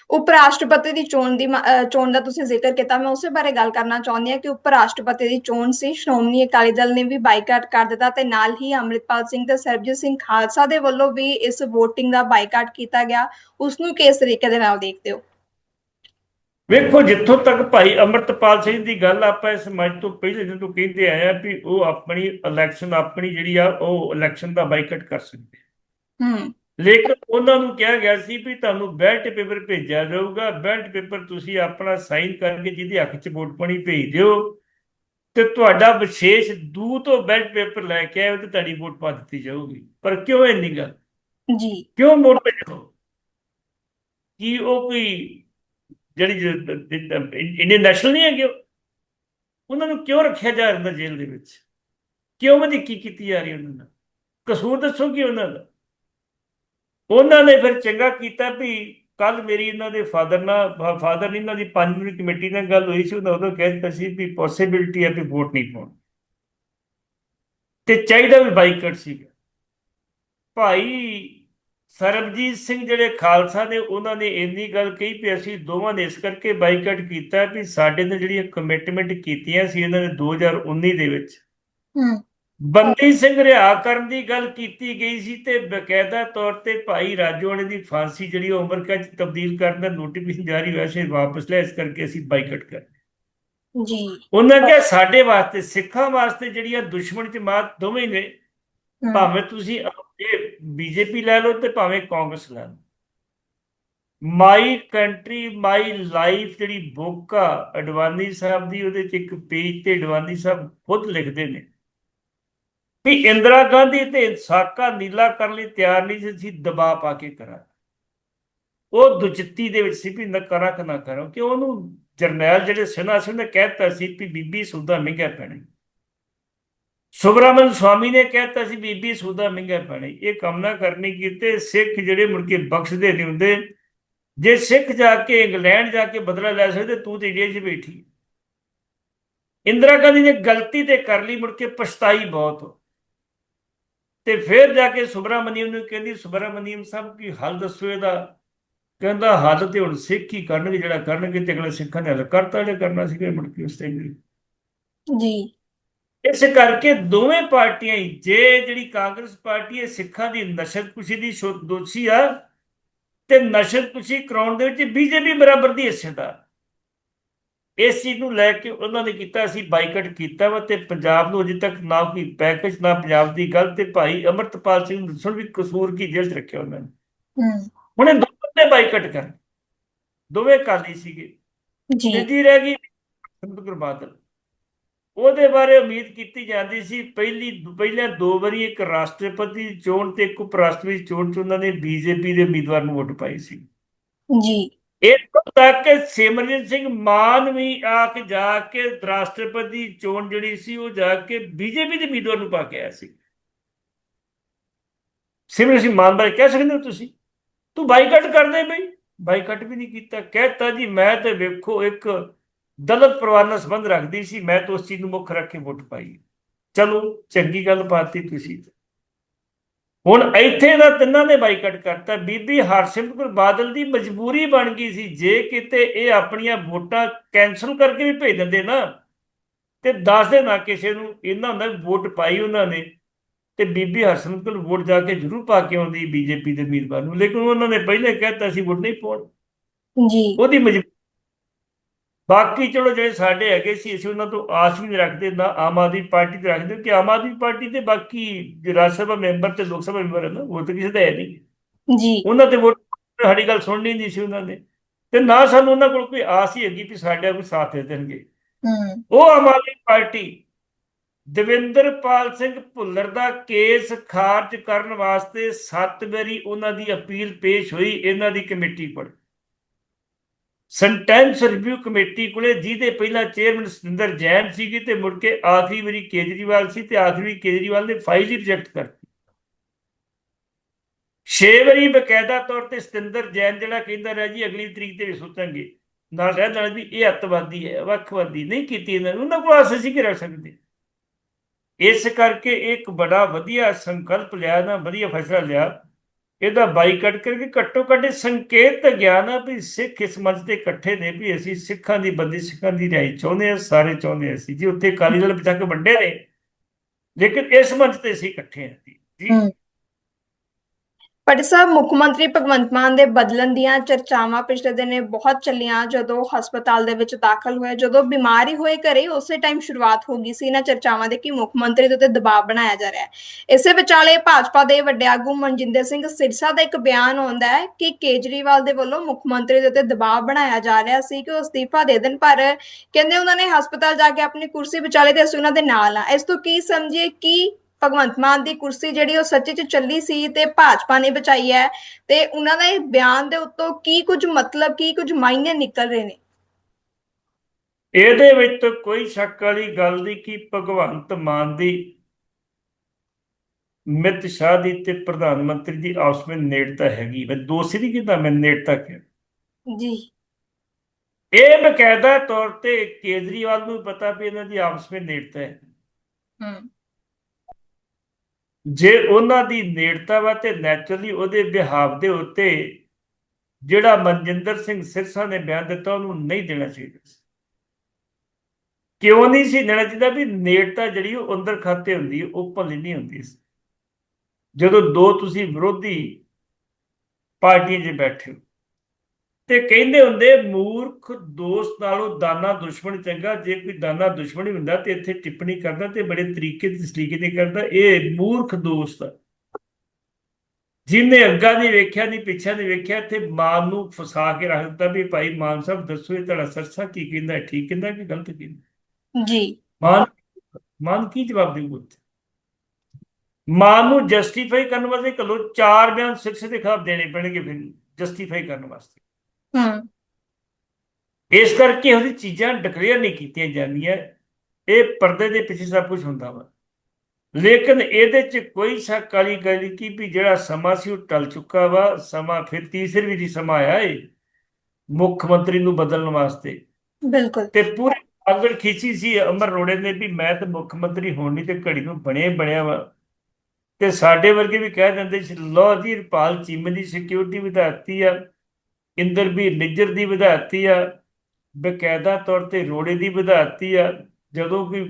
ਉਪ ਰਾਸ਼ਟਰਪਤੀ ਦੀ ਚੋਣ ਦੀ ਚੋਣ ਦਾ ਤੁਸੀਂ ਜ਼ਿਕਰ ਕੀਤਾ ਮੈਂ ਉਸੇ ਬਾਰੇ ਗੱਲ ਕਰਨਾ ਚਾਹੁੰਦੀ ਹਾਂ ਕਿ ਉਪ ਰਾਸ਼ਟਰਪਤੀ ਦੀ ਚੋਣ ਸੀ। ਸ਼੍ਰੋਮਣੀ ਅਕਾਲੀ ਦਲ ਨੇ ਵੀ ਬਾਈਕਾਟ ਕਰ ਦਿੱਤਾ ਤੇ ਨਾਲ ਹੀ ਅੰਮ੍ਰਿਤਪਾਲ ਸਿੰਘ ਤੇ ਸਰਬਜੀਤ ਸਿੰਘ ਖਾਲਸਾ ਦੇ ਵੱਲੋਂ ਵੀ ਇਸ VOTING ਦਾ ਬਾਈਕਾਟ ਕੀਤਾ ਗਿਆ। ਉਸ ਨੂੰ ਕਿਸ ਤਰੀਕੇ ਦੇ ਨਾਲ ਦੇਖਦੇ ਹੋ? ਵੇਖੋ ਜਿੱਥੋਂ ਤੱਕ ਭਾਈ ਅਮਰਤਪਾਲ ਸਿੰਘ ਦੀ ਗੱਲ ਆਪਾਂ ਇਸ ਮੰਚ ਤੋਂ ਪਹਿਲੇ ਦਿਨ ਤੋਂ ਕਹਿੰਦੇ ਆਏ ਆ ਵੀ ਉਹ ਆਪਣੀ ਇਲੈਕਸ਼ਨ ਆਪਣੀ ਜਿਹੜੀ ਆ ਉਹ ਇਲੈਕਸ਼ਨ ਦਾ ਬਾਈਕਾਟ ਕਰ ਸਕਦੇ ਹੂੰ। ਲੇਕਿਨ ਉਹਨਾਂ ਨੂੰ ਕਿਹਾ ਗਿਆ ਸੀ ਵੀ ਤੁਹਾਨੂੰ ਬੈਲਟ ਪੇਪਰ ਭੇਜਿਆ ਜਾਊਗਾ। ਬੈਲਟ ਪੇਪਰ ਤੁਸੀਂ ਆਪਣਾ ਸਾਈਨ ਕਰਕੇ ਜਿਹਦੇ ਹੱਕ 'ਚ ਵੋਟ ਪਾਣੀ ਭੇਜ ਦਿਓ ਤੇ ਤੁਹਾਡਾ ਵਿਸ਼ੇਸ਼ ਦੂ ਤੋਂ ਬੈਲਟ ਪੇਪਰ ਲੈ ਕੇ ਆਇਓ ਤੇ ਤੁਹਾਡੀ ਵੋਟ ਪਾ ਦਿੱਤੀ ਜਾਊਗੀ। ਪਰ ਕਿਉਂ ਇੰਨੀ ਗੱਲ? ਜੀ। ਕਿਉਂ ਵੋਟ ਭੇਜੋ ਕੀ ਉਹ ਕੋਈ ਜਿਹੜੀ ਇੰਡੀਅਨ ਨੈਸ਼ਨਲ ਨਹੀਂ ਹੈਗੇ ਉਹ? ਉਹਨਾਂ ਨੂੰ ਕਿਉਂ ਰੱਖਿਆ ਜਾ ਰਿਹਾ ਜੇਲ੍ਹ ਦੇ ਵਿੱਚ? ਕਿਉਂ ਉਹਦੀ ਕੀ ਕੀਤੀ ਜਾ ਰਹੀ ਉਹਨਾਂ ਨਾਲ? ਕਸੂਰ ਦੱਸੋ ਕੀ ਉਹਨਾਂ ਦਾ? ਉਹਨਾਂ ਨੇ ਫਿਰ ਚੰਗਾ ਕੀਤਾ ਵੀ ਕੱਲ ਮੇਰੀ ਇਹਨਾਂ ਦੇ ਫਾਦਰ ਨਾਲ ਫਾਦਰ ਨੇ ਇਹਨਾਂ ਦੀ ਪੰਜ ਮਿੰਟ ਕਮੇਟੀ ਨਾਲ ਗੱਲ ਹੋਈ ਸੀ, ਉਹਨਾਂ ਉਦੋਂ ਕਹਿ ਦਿੱਤਾ ਸੀ ਵੀ ਪੋਸਿਬਿਲਿਟੀ ਹੈ ਵੀ ਵੋਟ ਨਹੀਂ ਪਾਉਣ। ਤੇ ਚਾਹੀਦਾ ਵੀ ਬਾਈਕਾਟ ਸੀਗਾ ਭਾਈ ਸਰਬਜੀਤ ਸਿੰਘ ਜਿਹੜੇ ਖਾਲਸਾ ਨੇ, ਉਹਨਾਂ ਨੇ ਇੰਨੀ ਗੱਲ ਕਹੀ ਵੀ ਅਸੀਂ ਦੋਵਾਂ ਨੇ ਇਸ ਕਰਕੇ ਬਾਈਕਟ ਕੀਤਾ ਵੀ ਸਾਡੇ ਨੇ ਜਿਹੜੀਆਂ ਕਮਿਟਮੈਂਟ ਕੀਤੀਆਂ ਸੀ, ਇਹਨਾਂ ਨੇ 2019 ਦੇ ਵਿੱਚ, ਹੂੰ। ਬੰਦੀ ਸਿੰਘ ਰਿਹਾ ਕਰਨ ਦੀ ਗੱਲ ਕੀਤੀ ਗਈ ਸੀ ਤੇ ਬਕਾਇਦਾ ਤੌਰ ਤੇ ਭਾਈ ਰਾਜੋਆਣੇ ਦੀ ਫਾਂਸੀ ਜਿਹੜੀ ਉਮਰ ਕੈਦ ਤਬਦੀਲ ਕਰਨ ਦਾ ਨੋਟੀਫਿਕੇਸ਼ਨ ਜਾਰੀ ਹੋਇਆ ਸੀ ਵਾਪਸ ਲਿਆ ਇਸ ਕਰਕੇ ਅਸੀਂ ਬਾਈਕਾਟ ਕਰ ਜੀ। ਉਹਨਾਂ ਕਿਹਾ ਸਾਡੇ ਵਾਸਤੇ ਸਿੱਖਾਂ ਵਾਸਤੇ ਜਿਹੜੀਆਂ ਦੁਸ਼ਮਣ ਜਮਾਤ ਦੋਵੇਂ ਨੇ ਭਾਵੇਂ ਤੁਸੀਂ ਬੀਜੇਪੀ ਲੈ ਲਓ ਤੇ ਭਾਵੇਂ ਕਾਂਗਰਸ ਲੈ ਲਓ। ਮਾਈ ਕੰਟਰੀ ਮਾਈ ਲਾਈਫ ਜਿਹੜੀ ਬੁੱਕ ਆ ਅਡਵਾਨੀ ਸਾਹਿਬ ਦੀ ਉਹਦੇ ਚ ਇੱਕ ਪੇਜ ਤੇ ਅਡਵਾਨੀ ਸਾਹਿਬ ਖੁਦ ਲਿਖਦੇ ਨੇ। ਵੀ ਇੰਦਰਾ ਗਾਂਧੀ ਤੇ ਸਾਕਾ ਨੀਲਾ ਕਰਨ ਲਈ ਤਿਆਰ ਨਹੀਂ ਸੀ ਦਬਾਅ ਪਾ ਕੇ ਕਰਾਂ ਉਹ ਦੁਚਿੱਤੀ ਦੇ ਵਿੱਚ ਸੀ ਵੀ ਨਾ ਕਰਾਂ ਕਿ ਨਾ ਕਰਾਂ ਕਿ ਉਹਨੂੰ ਜਰਨੈਲ ਜਿਹੜੇ ਸਿਨਾ ਸਿੰਘ ਨੇ ਕਹਿਤਾ ਸੀ ਵੀ ਬੀਬੀ ਸੂਦਾ ਮਹਿੰਗਾ ਪੈਣਾ। ਸੁਬਰਾਮਨ ਸਵਾਮੀ ਨੇ ਕਹਿਤਾ ਸੀ, ਬੀਬੀ ਸੂਦਾ ਮਹਿੰਗਾ ਪੈਣਾ। ਇਹ ਕੰਮ ਨਾ ਕਰਨੀ ਕੀਤੇ ਸਿੱਖ ਜਿਹੜੇ ਮੁੜ ਕੇ ਬਖਸ਼ਦੇ ਨਹੀਂ ਹੁੰਦੇ, ਜੇ ਸਿੱਖ ਜਾ ਕੇ ਇੰਗਲੈਂਡ ਜਾ ਕੇ ਬਦਲਾ ਲੈ ਸਕਦੇ, ਤੂੰ ਤੇ ਇੰਡੀਆ 'ਚ ਬੈਠੀ। ਇੰਦਰਾ ਗਾਂਧੀ ਨੇ ਗਲਤੀ ਤੇ ਕਰ ਲਈ, ਮੁੜ ਕੇ ਪਛਤਾਈ ਬਹੁਤ। ਤੇ ਫਿਰ ਜਾ ਕੇ ਸੁਬਰਾਮਨੀਅਮ ਨੂੰ ਕਹਿੰਦੀ ਸੁਬਰਾਮਨੀਅਮ ਸਾਹਿਬ ਕੀ ਹੱਲ ਦੱਸੋ ਇਹਦਾ? ਕਹਿੰਦਾ ਹੱਲ ਤੇ ਹੁਣ ਸਿੱਖ ਹੀ ਕਰਨਗੇ ਜਿਹੜਾ ਕਰਨਗੇ ਤੇ ਅਗਲੇ ਸਿੱਖਾਂ ਨੇ ਹੱਲ ਕਰਤਾ ਜਿਹੜਾ ਕਰਨਾ ਸੀ ਮੁੜ ਕੇ ਉਸ ਤੇ ਜੀ। ਇਸ ਕਰਕੇ ਦੋਵੇਂ ਪਾਰਟੀਆਂ ਹੀ ਜੇ ਜਿਹੜੀ ਕਾਂਗਰਸ ਪਾਰਟੀ ਹੈ ਸਿੱਖਾਂ ਦੀ ਨਸ਼ਰਕੁਸ਼ੀ ਦੀ ਦੋਸ਼ੀ ਆ ਤੇ ਨਸ਼ਰਕੁਸ਼ੀ ਕਰਾਉਣ ਦੇ ਵਿੱਚ ਬੀਜੇਪੀ ਬਰਾਬਰ ਦੀ ਹਿੱਸੇਦਾਰ। ਇਸ ਚੀਜ਼ ਨੂੰ ਲੈ ਕੇ ਉਹਨਾਂ ਨੇ ਕੀਤਾ ਅਸੀਂ ਬਾਈਕਾਟ ਕੀਤਾ ਵਾ ਤੇ ਪੰਜਾਬ ਨੂੰ ਅਜੇ ਤੱਕ ਨਾ ਕੋਈ ਪੈਕੇਜ ਨਾ ਪੰਜਾਬ ਦੀ ਗੱਲ ਤੇ ਭਾਈ ਅਮਰਤਪਾਲ ਸਿੰਘ ਨੂੰ ਦੱਸਣ ਵੀ ਕਸੂਰ ਕੀ ਜੇਲ੍ਹ 'ਚ ਰੱਖਿਆ ਉਹਨਾਂ ਨੇ। ਹੂੰ। ਹੁਣ ਇਹ ਦੋਵੇਂ ਨੇ ਬਾਈਕਾਟ ਕਰ ਦੋਵੇਂ ਕਾਲੀ ਸੀਗੇ। ਜੀ। ਤੀਜੀ ਰਹਿ ਗਈ ਸਿੰਧੂ ਬਾਦਲ ਉਹਦੇ ਬਾਰੇ ਉਮੀਦ ਕੀਤੀ ਜਾਂਦੀ ਸੀ ਪਹਿਲੀ ਪਹਿਲਾਂ ਦੋ ਵਾਰੀ ਇੱਕ ਰਾਸ਼ਟਰਪਤੀ ਚੋਣ ਤੇ ਇੱਕ ਉਪ ਰਾਸ਼ਟਰਪਤੀ ਚੋਣ ਚ ਉਹਨਾਂ ਨੇ ਬੀਜੇਪੀ ਦੇ ਉਮੀਦਵਾਰ ਨੂੰ ਵੋਟ ਪਾਈ ਸੀ। ਜੀ। ਇੱਥੋਂ ਤੱਕ ਕਿ ਸਿਮਰਜੀਤ ਸਿੰਘ ਮਾਨ ਵੀ ਆ ਕੇ ਜਾ ਕੇ ਰਾਸ਼ਟਰਪਤੀ ਚੋਣ ਜਿਹੜੀ ਸੀ, ਉਹ ਜਾ ਕੇ ਬੀਜੇਪੀ ਦੇ ਉਮੀਦਵਾਰ ਨੂੰ ਪਾ ਕੇ ਆਇਆ ਸੀ। ਸਿਮਰਜੀਤ ਸਿੰਘ ਮਾਨ ਬਾਰੇ ਕਹਿ ਸਕਦੇ ਹੋ ਤੁਸੀਂ? ਤੂੰ ਬਾਈਕਾਟ ਕਰਦੇ ਬਈ। ਬਾਈਕਾਟ ਵੀ ਨਹੀਂ ਕੀਤਾ। ਕਹਿਤਾ ਜੀ, ਮੈਂ ਤੇ ਵੇਖੋ ਇੱਕ ਦਲਤ ਪਰਿਵਾਰ ਨਾਲ ਸੰਬੰਧ ਰੱਖਦੀ ਸੀ। ਮੈਂ ਤਾਂ ਉਸ ਚੀਜ਼ ਨੂੰ ਮੁੱਖ ਰੱਖ ਕੇ ਵੋਟ ਪਾਈ। ਚਲੋ, ਚੰਗੀ ਗੱਲ ਪਾਤੀ ਤੁਸੀਂ। ਹੁਣ ਇੱਥੇ ਦਾ ਤਿੰਨਾਂ ਨੇ ਬਾਈਕਾਟ ਕਰਤਾ। ਬੀਬੀ ਹਰਸਿਮਰਤ ਕੌਰ ਬਾਦਲ ਦੀ ਮਜਬੂਰੀ ਬਣ ਗਈ ਸੀ। ਜੇ ਕਿਤੇ ਇਹ ਆਪਣੀਆਂ ਵੋਟਾਂ ਕੈਨਸਲ ਕਰਕੇ ਵੀ ਭੇਜ ਦਿੰਦੇ ਨਾ ਤੇ ਦੱਸ ਦੇ ਨਾ ਕਿਸੇ ਨੂੰ ਇਹਨਾਂ ਹੁੰਦਾ ਵੋਟ ਪਾਈ ਉਹਨਾਂ ਨੇ ਤੇ ਬੀਬੀ ਹਰਸਿਮਰਤ ਕੌਰ ਵੋਟ ਜਾ ਕੇ ਜ਼ਰੂਰ ਪਾ ਕੇ ਆਉਂਦੀ ਬੀਜੇਪੀ ਦੇ ਉਮੀਦਵਾਰ ਨੂੰ। ਲੇਕਿਨ ਉਹਨਾਂ ਨੇ ਪਹਿਲੇ ਕਹਿਤਾ ਸੀ ਵੋਟ ਨਹੀਂ ਪਾਉਣ। ਜੀ। ਉਹਦੀ ਮਜਬੂਰੀ ਬਾਕੀ ਚਲੋ ਜਿਹੜੇ ਸਾਡੇ ਹੈਗੇ ਸੀ ਅਸੀਂ ਉਹਨਾਂ ਤੋਂ ਆਸ ਵੀ ਨਹੀਂ ਰੱਖਦੇ ਨਾ ਆਮ ਆਦਮੀ ਪਾਰਟੀ ਤੇ ਰੱਖਦੇ ਕਿ ਆਮ ਆਦਮੀ ਪਾਰਟੀ ਤੇ ਬਾਕੀ ਰਾਜ ਸਭਾ ਮੈਂਬਰ ਤੇ ਲੋਕ ਸਭਾ ਮੈਂਬਰ ਹੈ ਨਾ ਉਹ ਤਾਂ ਕਿਸੇ ਦਾ ਹੈ ਨਹੀਂ। ਜੀ। ਉਹਨਾਂ ਤੇ ਵੋਟ ਸਾਡੀ ਗੱਲ ਸੁਣਨੀ ਨਹੀਂ ਸੀ ਉਹਨਾਂ ਨੇ। ਤੇ ਨਾ ਸਾਨੂੰ ਉਹਨਾਂ ਕੋਲ ਕੋਈ ਆਸ ਹੀ ਹੈਗੀ ਵੀ ਸਾਡਾ ਕੋਈ ਸਾਥ ਦੇ ਦੇਣਗੇ। ਹੂੰ। ਉਹ ਆਮ ਆਦਮੀ ਪਾਰਟੀ ਦਵਿੰਦਰਪਾਲ ਸਿੰਘ ਭੁੱਲਰ ਦਾ ਕੇਸ ਖਾਰਜ ਕਰਨ ਵਾਸਤੇ ਸੱਤ ਵਾਰੀ ਉਹਨਾਂ ਦੀ ਅਪੀਲ ਪੇਸ਼ ਹੋਈ ਇਹਨਾਂ ਦੀ ਕਮੇਟੀ ਕੋਲ। ਸੈਂਟੈਂਸ ਰਿਵਿਊ ਕਮੇਟੀ ਕੋਲੇ ਜਿਹਦੇ ਪਹਿਲਾਂ ਚੇਅਰਮੈਨ ਸਤਿੰਦਰ ਜੈਨ ਸੀਗੀ ਤੇ ਮੁੜ ਕੇ ਆਖਰੀ ਵਾਰੀ ਕੇਜਰੀਵਾਲ ਸੀ ਤੇ ਆਖਰੀ ਕੇਜਰੀਵਾਲ ਨੇ ਫਾਈਲ ਹੀ ਰਿਜੈਕਟ ਕਰਤੀ। ਛੇ ਵਾਰੀ ਬਕਾਇਦਾ ਤੌਰ ਤੇ ਸਤਿੰਦਰ ਜੈਨ ਜਿਹੜਾ ਕਹਿੰਦਾ ਰਿਹਾ ਜੀ, ਅਗਲੀ ਤਰੀਕ ਤੇ ਵੀ ਸੋਚਾਂਗੇ ਨਾਲ ਰਹਿ ਨਾਲ ਵੀ ਇਹ ਅੱਤਵਾਦੀ ਹੈ, ਵੱਖਵਾਦੀ ਨਹੀਂ ਕੀਤੀ ਇਹਨਾਂ ਨੇ, ਉਹਨਾਂ ਕੋਲ ਆਸ ਅਸੀਂ ਕੀ ਰੱਖ ਸਕਦੇ? ਇਸ ਕਰਕੇ ਇੱਕ ਬੜਾ ਵਧੀਆ ਸੰਕਲਪ ਲਿਆ, ਨਾ ਵਧੀਆ ਫੈਸਲਾ ਲਿਆ। ਇਹਦਾ ਬਾਈਕਾਟ ਕਰਕੇ ਘੱਟੋ ਘੱਟ ਸੰਕੇਤ ਤਾਂ ਗਿਆ ਨਾ ਵੀ ਸਿੱਖ ਇਸ ਮੰਚ ਤੇ ਇਕੱਠੇ ਨੇ ਵੀ ਅਸੀਂ ਸਿੱਖਾਂ ਦੀ ਬੰਦੀ ਸਿੱਖਾਂ ਦੀ ਰਿਹਾਈ ਚਾਹੁੰਦੇ ਆ ਸਾਰੇ ਚਾਹੁੰਦੇ ਆ ਅਸੀਂ। ਜੀ, ਉੱਥੇ ਅਕਾਲੀ ਦਲ ਪਿਛਾ ਕੇ ਵੱਡੇ ਨੇ, ਲੇਕਿਨ ਇਸ ਮੰਚ ਤੇ ਅਸੀਂ ਇਕੱਠੇ ਹਾਂ ਜੀ। ਪਰ ਸਾਹਿਬ, ਮੁੱਖ ਮੰਤਰੀ ਭਗਵੰਤ ਮਾਨ ਦੇ ਬਦਲਣ ਦੀਆਂ ਚਰਚਾਵਾਂ ਪਿਛਲੇ ਦਿਨੇ ਬਹੁਤ ਚੱਲੀਆਂ, ਜਦੋਂ ਹਸਪਤਾਲ ਦੇ ਵਿੱਚ ਦਾਖਲ ਹੋਏ, ਜਦੋਂ ਬਿਮਾਰੀ ਹੋਏ ਘਰੇ, ਉਸੇ ਟਾਈਮ ਸ਼ੁਰੂਆਤ ਹੋ ਗਈ ਸੀ ਇਹਨਾਂ ਚਰਚਾਵਾਂ ਦੇ ਕਿ ਮੁੱਖ ਮੰਤਰੀ ਦੇ ਉੱਤੇ ਦਬਾਅ ਬਣਾਇਆ ਜਾ ਰਿਹਾ ਹੈ। ਇਸੇ ਵਿਚਾਲੇ ਭਾਜਪਾ ਦੇ ਵੱਡੇ ਆਗੂ ਮਨਜਿੰਦਰ ਸਿੰਘ ਸਿਰਸਾ ਦਾ ਇੱਕ ਬਿਆਨ ਆਉਂਦਾ ਹੈ ਕਿ ਕੇਜਰੀਵਾਲ ਦੇ ਵੱਲੋਂ ਮੁੱਖ ਮੰਤਰੀ ਦੇ ਉੱਤੇ ਦਬਾਅ ਬਣਾਇਆ ਜਾ ਰਿਹਾ ਸੀ ਕਿ ਉਹ ਅਸਤੀਫਾ ਦੇ ਦੇਣ, ਪਰ ਕਹਿੰਦੇ ਉਹਨਾਂ ਨੇ ਹਸਪਤਾਲ ਜਾ ਕੇ ਆਪਣੀ ਕੁਰਸੀ ਵਿਚਾਲੇ ਤੇ ਅਸੀਂ ਉਹਨਾਂ ਦੇ ਨਾਲ ਆ ਇਸ ਤੋਂ ਕੀ ਸਮਝੀਏ, ਕਿ ਭਗਵੰਤ ਮਾਨ ਦੀ ਕੁਰਸੀ ਜਿਹੜੀ ਉਹ ਸੱਚੇ ਚ ਚੱਲੀ ਸੀ ਤੇ ਭਾਜਪਾ ਨੇ ਬਚਾਈ ਹੈ। ਤੇ ਉਹਨਾਂ ਦਾ ਇਹ ਬਿਆਨ ਦੇ ਉੱਤੋਂ ਕੀ ਕੁਝ ਮਤਲਬ ਕੀ ਕੁਝ ਮਾਇਨੇ ਨਿਕਲ ਰਹੇ ਨੇ? ਇਹਦੇ ਵਿੱਚ ਤਾਂ ਕੋਈ ਸ਼ੱਕ ਵਾਲੀ ਗੱਲ ਨਹੀਂ ਕਿ ਭਗਵੰਤ ਮਾਨ ਦੀ ਮਿਤ ਸ਼ਾਹ ਦੀ ਤੇ ਪ੍ਰਧਾਨ ਮੰਤਰੀ ਦੀ ਆਪਸ ਵਿੱਚ ਨੇੜਤਾ ਹੈਗੀ ਮੈਂ ਦੋਸਤੀ ਨਹੀਂ ਕਹਿੰਦਾ ਮੈਂ ਨੇੜਤਾ ਕਿਹਾ। ਜੀ। ਇਹ ਬਕਾਇਦਾ ਤੌਰ ਤੇ ਕੇਜਰੀਵਾਲ ਨੂੰ ਪਤਾ ਵੀ ਇਹਨਾਂ ਦੀ ਆਪਸ ਵਿੱਚ ਨੇੜਤਾ ਹੈ। ਹੂੰ। ਜੇ ਉਹਨਾਂ ਦੀ ਨੇੜਤਾ ਵਾ ਤੇ ਨੈਚੁਰਲੀ ਉਹਦੇ ਬਿਹਾਵ ਦੇ ਉੱਤੇ ਜਿਹੜਾ ਮਨਜਿੰਦਰ ਸਿੰਘ ਸਿਰਸਾ ਨੇ ਬਿਆਨ ਦਿੱਤਾ, ਉਹਨੂੰ ਨਹੀਂ ਦੇਣਾ ਚਾਹੀਦਾ ਸੀ। ਕਿਉਂ ਨਹੀਂ ਸੀ ਦੇਣਾ ਚਾਹੀਦਾ ਵੀ ਨੇੜਤਾ ਜਿਹੜੀ ਉਹ ਅੰਦਰ ਖਾਤੇ ਹੁੰਦੀ, ਉਹ ਭਲੀ ਨਹੀਂ ਹੁੰਦੀ ਸੀ। ਜਦੋਂ ਦੋ ਤੁਸੀਂ ਵਿਰੋਧੀ ਪਾਰਟੀਆਂ 'ਚ ਬੈਠੇ ਹੋ ਤੇ ਕਹਿੰਦੇ ਹੁੰਦੇ ਮੂਰਖ ਦੋਸਤ ਨਾਲੋਂ ਦਾਨਾ ਦੁਸ਼ਮਣ ਚੰਗਾ ਜੇ ਕੋਈ ਦਾਨਾ ਦੁਸ਼ਮਣ ਹੀ ਹੁੰਦਾ ਤੇ ਇੱਥੇ ਟਿੱਪਣੀ ਕਰਦਾ ਤੇ ਬੜੇ ਤਰੀਕੇ ਤੇ ਤਰੀਕੇ ਤੇ ਕਰਦਾ। ਇਹ ਮੂਰਖ ਦੋਸਤ ਜਿਹਨੇ ਅੱਗਾ ਨਹੀਂ ਵੇਖਿਆ ਨਹੀਂ ਪਿੱਛਾ ਨਹੀਂ ਵੇਖਿਆ ਤੇ ਮਾਨ ਨੂੰ ਫਸਾ ਕੇ ਰੱਖ ਦਿੱਤਾ ਵੀ ਭਾਈ ਮਾਨ ਸਾਹਿਬ ਦੱਸੋ ਇਹ ਤੁਹਾਡਾ ਸਰਸਾ ਕੀ ਕਹਿੰਦਾ ਠੀਕ ਕਹਿੰਦਾ ਕਿ ਗਲਤ ਕਹਿੰਦਾ? ਜੀ। ਮਾਨ ਮਾਨ ਕੀ ਜਵਾਬ ਦੇਊਗਾ ਉੱਥੇ? ਮਾਨ ਨੂੰ ਜਸਟੀਫਾਈ ਕਰਨ ਵਾਸਤੇ ਕਲੋ ਚਾਰ ਬਿਆਨ ਸਿਰਸੇ ਦੇ ਖਿਲਾਫ ਦੇਣੇ ਪੈਣਗੇ ਫਿਰ ਜਸਟੀਫਾਈ ਕਰਨ ਵਾਸਤੇ। ਹੂੰ। ਇਸ ਕਰਕੇ ਉਹਦੀ ਚੀਜ਼ਾਂ ਡਿਕਲੇਅਰ ਨਹੀਂ ਕੀਤੀਆਂ ਜਾਂਦੀਆਂ। ਇਹ ਪਰਦੇ ਦੇ ਪਿੱਛੇ ਸਭ ਕੁਝ ਹੁੰਦਾ ਵਾ। ਲੇਕਿਨ ਇਹਦੇ 'ਚ ਕੋਈ ਸ਼ੱਕ ਵਾਲੀ ਗੱਲ ਨਹੀਂ ਕਿ ਵੀ ਜਿਹੜਾ ਸਮਾਂ ਸੀ ਉਹ ਟਲ ਚੁੱਕਾ ਵਾ। ਸਮਾਂ ਫਿਰ ਤੀਸਰੀ ਵੀ ਦੀ ਸਮਾਂ ਆਇਆ ਏ ਮੁੱਖ ਮੰਤਰੀ ਨੂੰ ਬਦਲਣ ਵਾਸਤੇ। ਬਿਲਕੁਲ। ਤੇ ਪੂਰੀ ਅਗਰ ਖਿੱਚੀ ਸੀ ਅਮਰ ਰੋੜੇ ਨੇ ਵੀ ਮੈਂ ਤਾਂ ਮੁੱਖ ਮੰਤਰੀ ਹੋਣ ਨਹੀਂ ਤੇ ਘੜੀ ਨੂੰ ਬਣੇ ਬਣਿਆ ਵਾ। ਤੇ ਸਾਡੇ ਵਰਗੇ ਵੀ ਕਹਿ ਦਿੰਦੇ ਸੀ ਲੋ ਜੀ ਰਪਾਲ ਚੀਮੇ ਦੀ ਸਿਕਿਉਰਿਟੀ ਵਧਾਤੀ ਆ। ਇੰਦਰਬੀਰ ਨਿੱਜਰ ਦੀ ਵਧਾਤੀ ਆ ਬਕਾਇਦਾ ਤੌਰ ਤੇ ਰੋੜੇ ਦੀ ਵਧਾਤੀ ਆ ਜਦੋਂ ਕੋਈ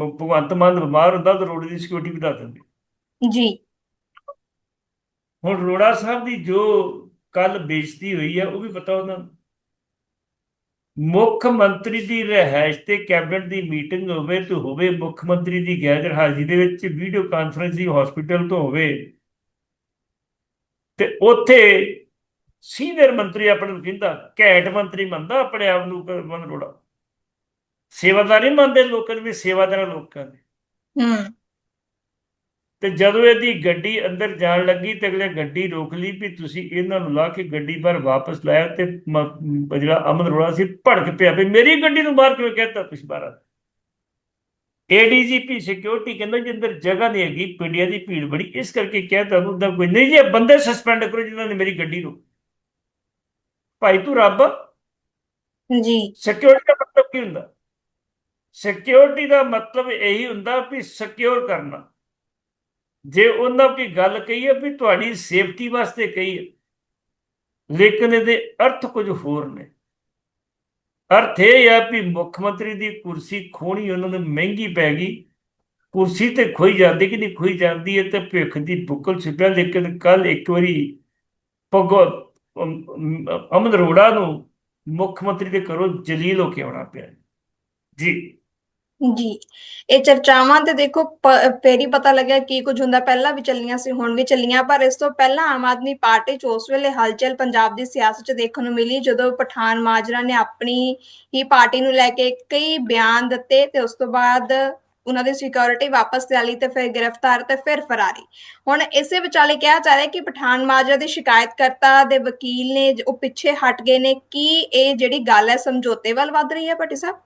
ਭਗਵੰਤ ਮਾਨ ਬਿਮਾਰ ਹੁੰਦਾ ਤਾਂ ਰੋੜੇ ਦੀ ਸਿਕਿਉਰਿਟੀ ਵਧਾ ਦਿੰਦੇ। ਜੀ। ਹੁਣ ਰੋੜਾ ਸਾਹਿਬ ਦੀ ਜੋ ਕੱਲ ਬੇਇੱਜ਼ਤੀ ਹੋਈ ਆ ਉਹ ਵੀ ਪਤਾ ਉਹਨਾਂ ਨੂੰ। ਮੁੱਖ ਮੰਤਰੀ ਦੀ ਰਿਹਾਇਸ਼ ਤੇ ਕੈਬਨਿਟ ਦੀ ਮੀਟਿੰਗ ਹੋਵੇ ਤੇ ਹੋਵੇ ਮੁੱਖ ਮੰਤਰੀ ਦੀ ਗੈਰ ਹਾਜ਼ਰੀ ਦੇ ਵਿੱਚ ਵੀਡੀਓ ਕਾਨਫਰੰਸ ਦੀ ਹਸਪੀਟਲ ਤੋਂ ਹੋਵੇ ਤੇ ਉੱਥੇ ਸੀਨੀਅਰ ਮੰਤਰੀ ਆਪਣੇ ਨੂੰ ਕਹਿੰਦਾ ਘੈਂਟ ਮੰਤਰੀ ਮੰਨਦਾ ਆਪਣੇ ਆਪ ਨੂੰ ਕ- ਮਨ ਰੋੜਾ ਸੇਵਾਦਾਰ ਨਹੀਂ ਮੰਨਦੇ ਲੋਕਾਂ ਵੀ ਸੇਵਾਦਾਰ ਲੋਕਾਂ ਦੇ। ਹੂੰ। ਤੇ ਜਦੋਂ ਇਹਦੀ ਗੱਡੀ ਅੰਦਰ ਜਾਣ ਲੱਗੀ ਤੇ ਅਗਲੇ ਗੱਡੀ ਰੋਕ ਲਈ ਵੀ ਤੁਸੀਂ ਇਹਨਾਂ ਨੂੰ ਲਾ ਕੇ ਗੱਡੀ ਬਾਹਰ ਵਾਪਸ ਲਾਇਆ ਤੇ ਜਿਹੜਾ ਅਮਨ ਰੋੜਾ ਸੀ ਭੜਕ ਪਿਆ ਵੀ ਮੇਰੀ ਗੱਡੀ ਨੂੰ ਬਾਹਰ ਕਿਉਂ ਕਹਿੰਦਾ ਤੁਸੀਂ ਬਾਹਰ ਏਡੀਜੀਪੀ ਸਿਕਿਉਰਿਟੀ ਕਹਿੰਦਾ ਜੀ ਅੰਦਰ ਜਗ੍ਹਾ ਨਹੀਂ ਹੈਗੀ ਪਿੰਡੀਆਂ ਦੀ ਭੀੜ ਬੜੀ ਇਸ ਕਰਕੇ ਕਿਹਾ ਤੁਹਾਨੂੰ ਤਾਂ ਕੋਈ ਨਹੀਂ ਜੀ ਇਹ ਬੰਦੇ ਸਸਪੈਂਡ ਕਰੋ ਜਿਨ੍ਹਾਂ ਨੇ ਮੇਰੀ ਗੱਡੀ ਰੋਕੀ। ਭਾਈ ਤੂੰ ਰੱਬ? ਜੀ ਸਿਕਿਉਰਿਟੀ ਦਾ ਮਤਲਬ ਕੀ ਹੁੰਦਾ? ਸਿਕਿਉਰਿਟੀ ਦਾ ਮਤਲਬ ਇਹੀ ਹੁੰਦਾ ਵੀ ਸਿਕਿਉਰ ਕਰਨਾ। ਜੇ ਉਹਨਾਂ ਕੋਈ ਗੱਲ ਕਹੀ ਹੈ ਵੀ ਤੁਹਾਡੀ ਸੇਫਟੀ ਵਾਸਤੇ ਕਹੀ ਹੈ ਲੇਕਿਨ ਇਹਦੇ ਅਰਥ ਕੁਝ ਹੋਰ ਨੇ। ਅਰਥ ਇਹ ਹੈ ਵੀ ਮੁੱਖ ਮੰਤਰੀ ਦੀ ਕੁਰਸੀ ਖੋਣੀ ਉਹਨਾਂ ਨੂੰ ਮਹਿੰਗੀ ਪੈ ਗਈ। ਕੁਰਸੀ ਤੇ ਖੋਈ ਜਾਂਦੀ ਕਿ ਨਹੀਂ ਖੋਈ ਜਾਂਦੀ ਹੈ ਤੇ ਭਿੱਖ ਦੀ ਬੁੱਕਲ ਛਿਪਿਆ ਲੇਕਿਨ ਕੱਲ ਇੱਕ ਵਾਰੀ ਭਗੋ ਅਮ- ਅਮਨ ਅਰੋੜਾ ਨੂੰ ਮੁੱਖ ਮੰਤਰੀ ਦੇ ਘਰੋਂ ਜਲੀਲ ਹੋ ਕੇ ਆਉਣਾ ਪਿਆ ਜੀ। ਜੀ। ਇਹ ਚਰਚਾਵਾਂ ਤੇ ਦੇਖੋ, ਪ- ਪਤਾ ਲੱਗਿਆ ਕੀ ਕੁਝ ਹੁੰਦਾ। ਪਹਿਲਾਂ ਵੀ ਚੱਲੀਆਂ ਸੀ, ਹੁਣ ਵੀ ਚੱਲੀਆਂ। ਪਰ ਇਸ ਤੋਂ ਪਹਿਲਾਂ ਆਮ ਆਦਮੀ ਪਾਰਟੀ ਚ ਉਸ ਵੇਲੇ ਹਲਚਲ ਪੰਜਾਬ ਦੀ ਸਿਆਸਤ ਚ ਦੇਖਣ ਨੂੰ ਮਿਲੀ, ਜਦੋਂ ਪਠਾਨ ਮਾਜਰਾ ਨੇ ਆਪਣੀ ਹੀ ਪਾਰਟੀ ਨੂੰ ਲੈ ਕੇ ਕਈ ਬਿਆਨ ਦਿੱਤੇ ਤੇ ਉਸ ਤੋਂ ਬਾਅਦ ਉਹਨਾਂ ਦੀ ਸਿਕਿਉਰਿਟੀ ਵਾਪਸ ਲੈ ਲਈ ਤੇ ਫਿਰ ਗ੍ਰਿਫਤਾਰ ਤੇ ਫਿਰ ਫਰਾਰੀ। ਹੁਣ ਇਸੇ ਵਿਚਾਲੇ ਕਿਹਾ ਜਾ ਰਿਹਾ ਕਿ ਪਠਾਨ ਮਾਜਰਾ ਦੇ ਸ਼ਿਕਾਇਤਕਰਤਾ ਦੇ ਵਕੀਲ ਨੇ ਉਹ ਪਿੱਛੇ ਹਟ ਗਏ ਨੇ। ਕੀ ਇਹ ਜਿਹੜੀ ਗੱਲ ਹੈ, ਸਮਝੌਤੇ ਵੱਲ ਵੱਧ ਰਹੀ ਹੈ ਭੱਟੀ ਸਾਹਿਬ?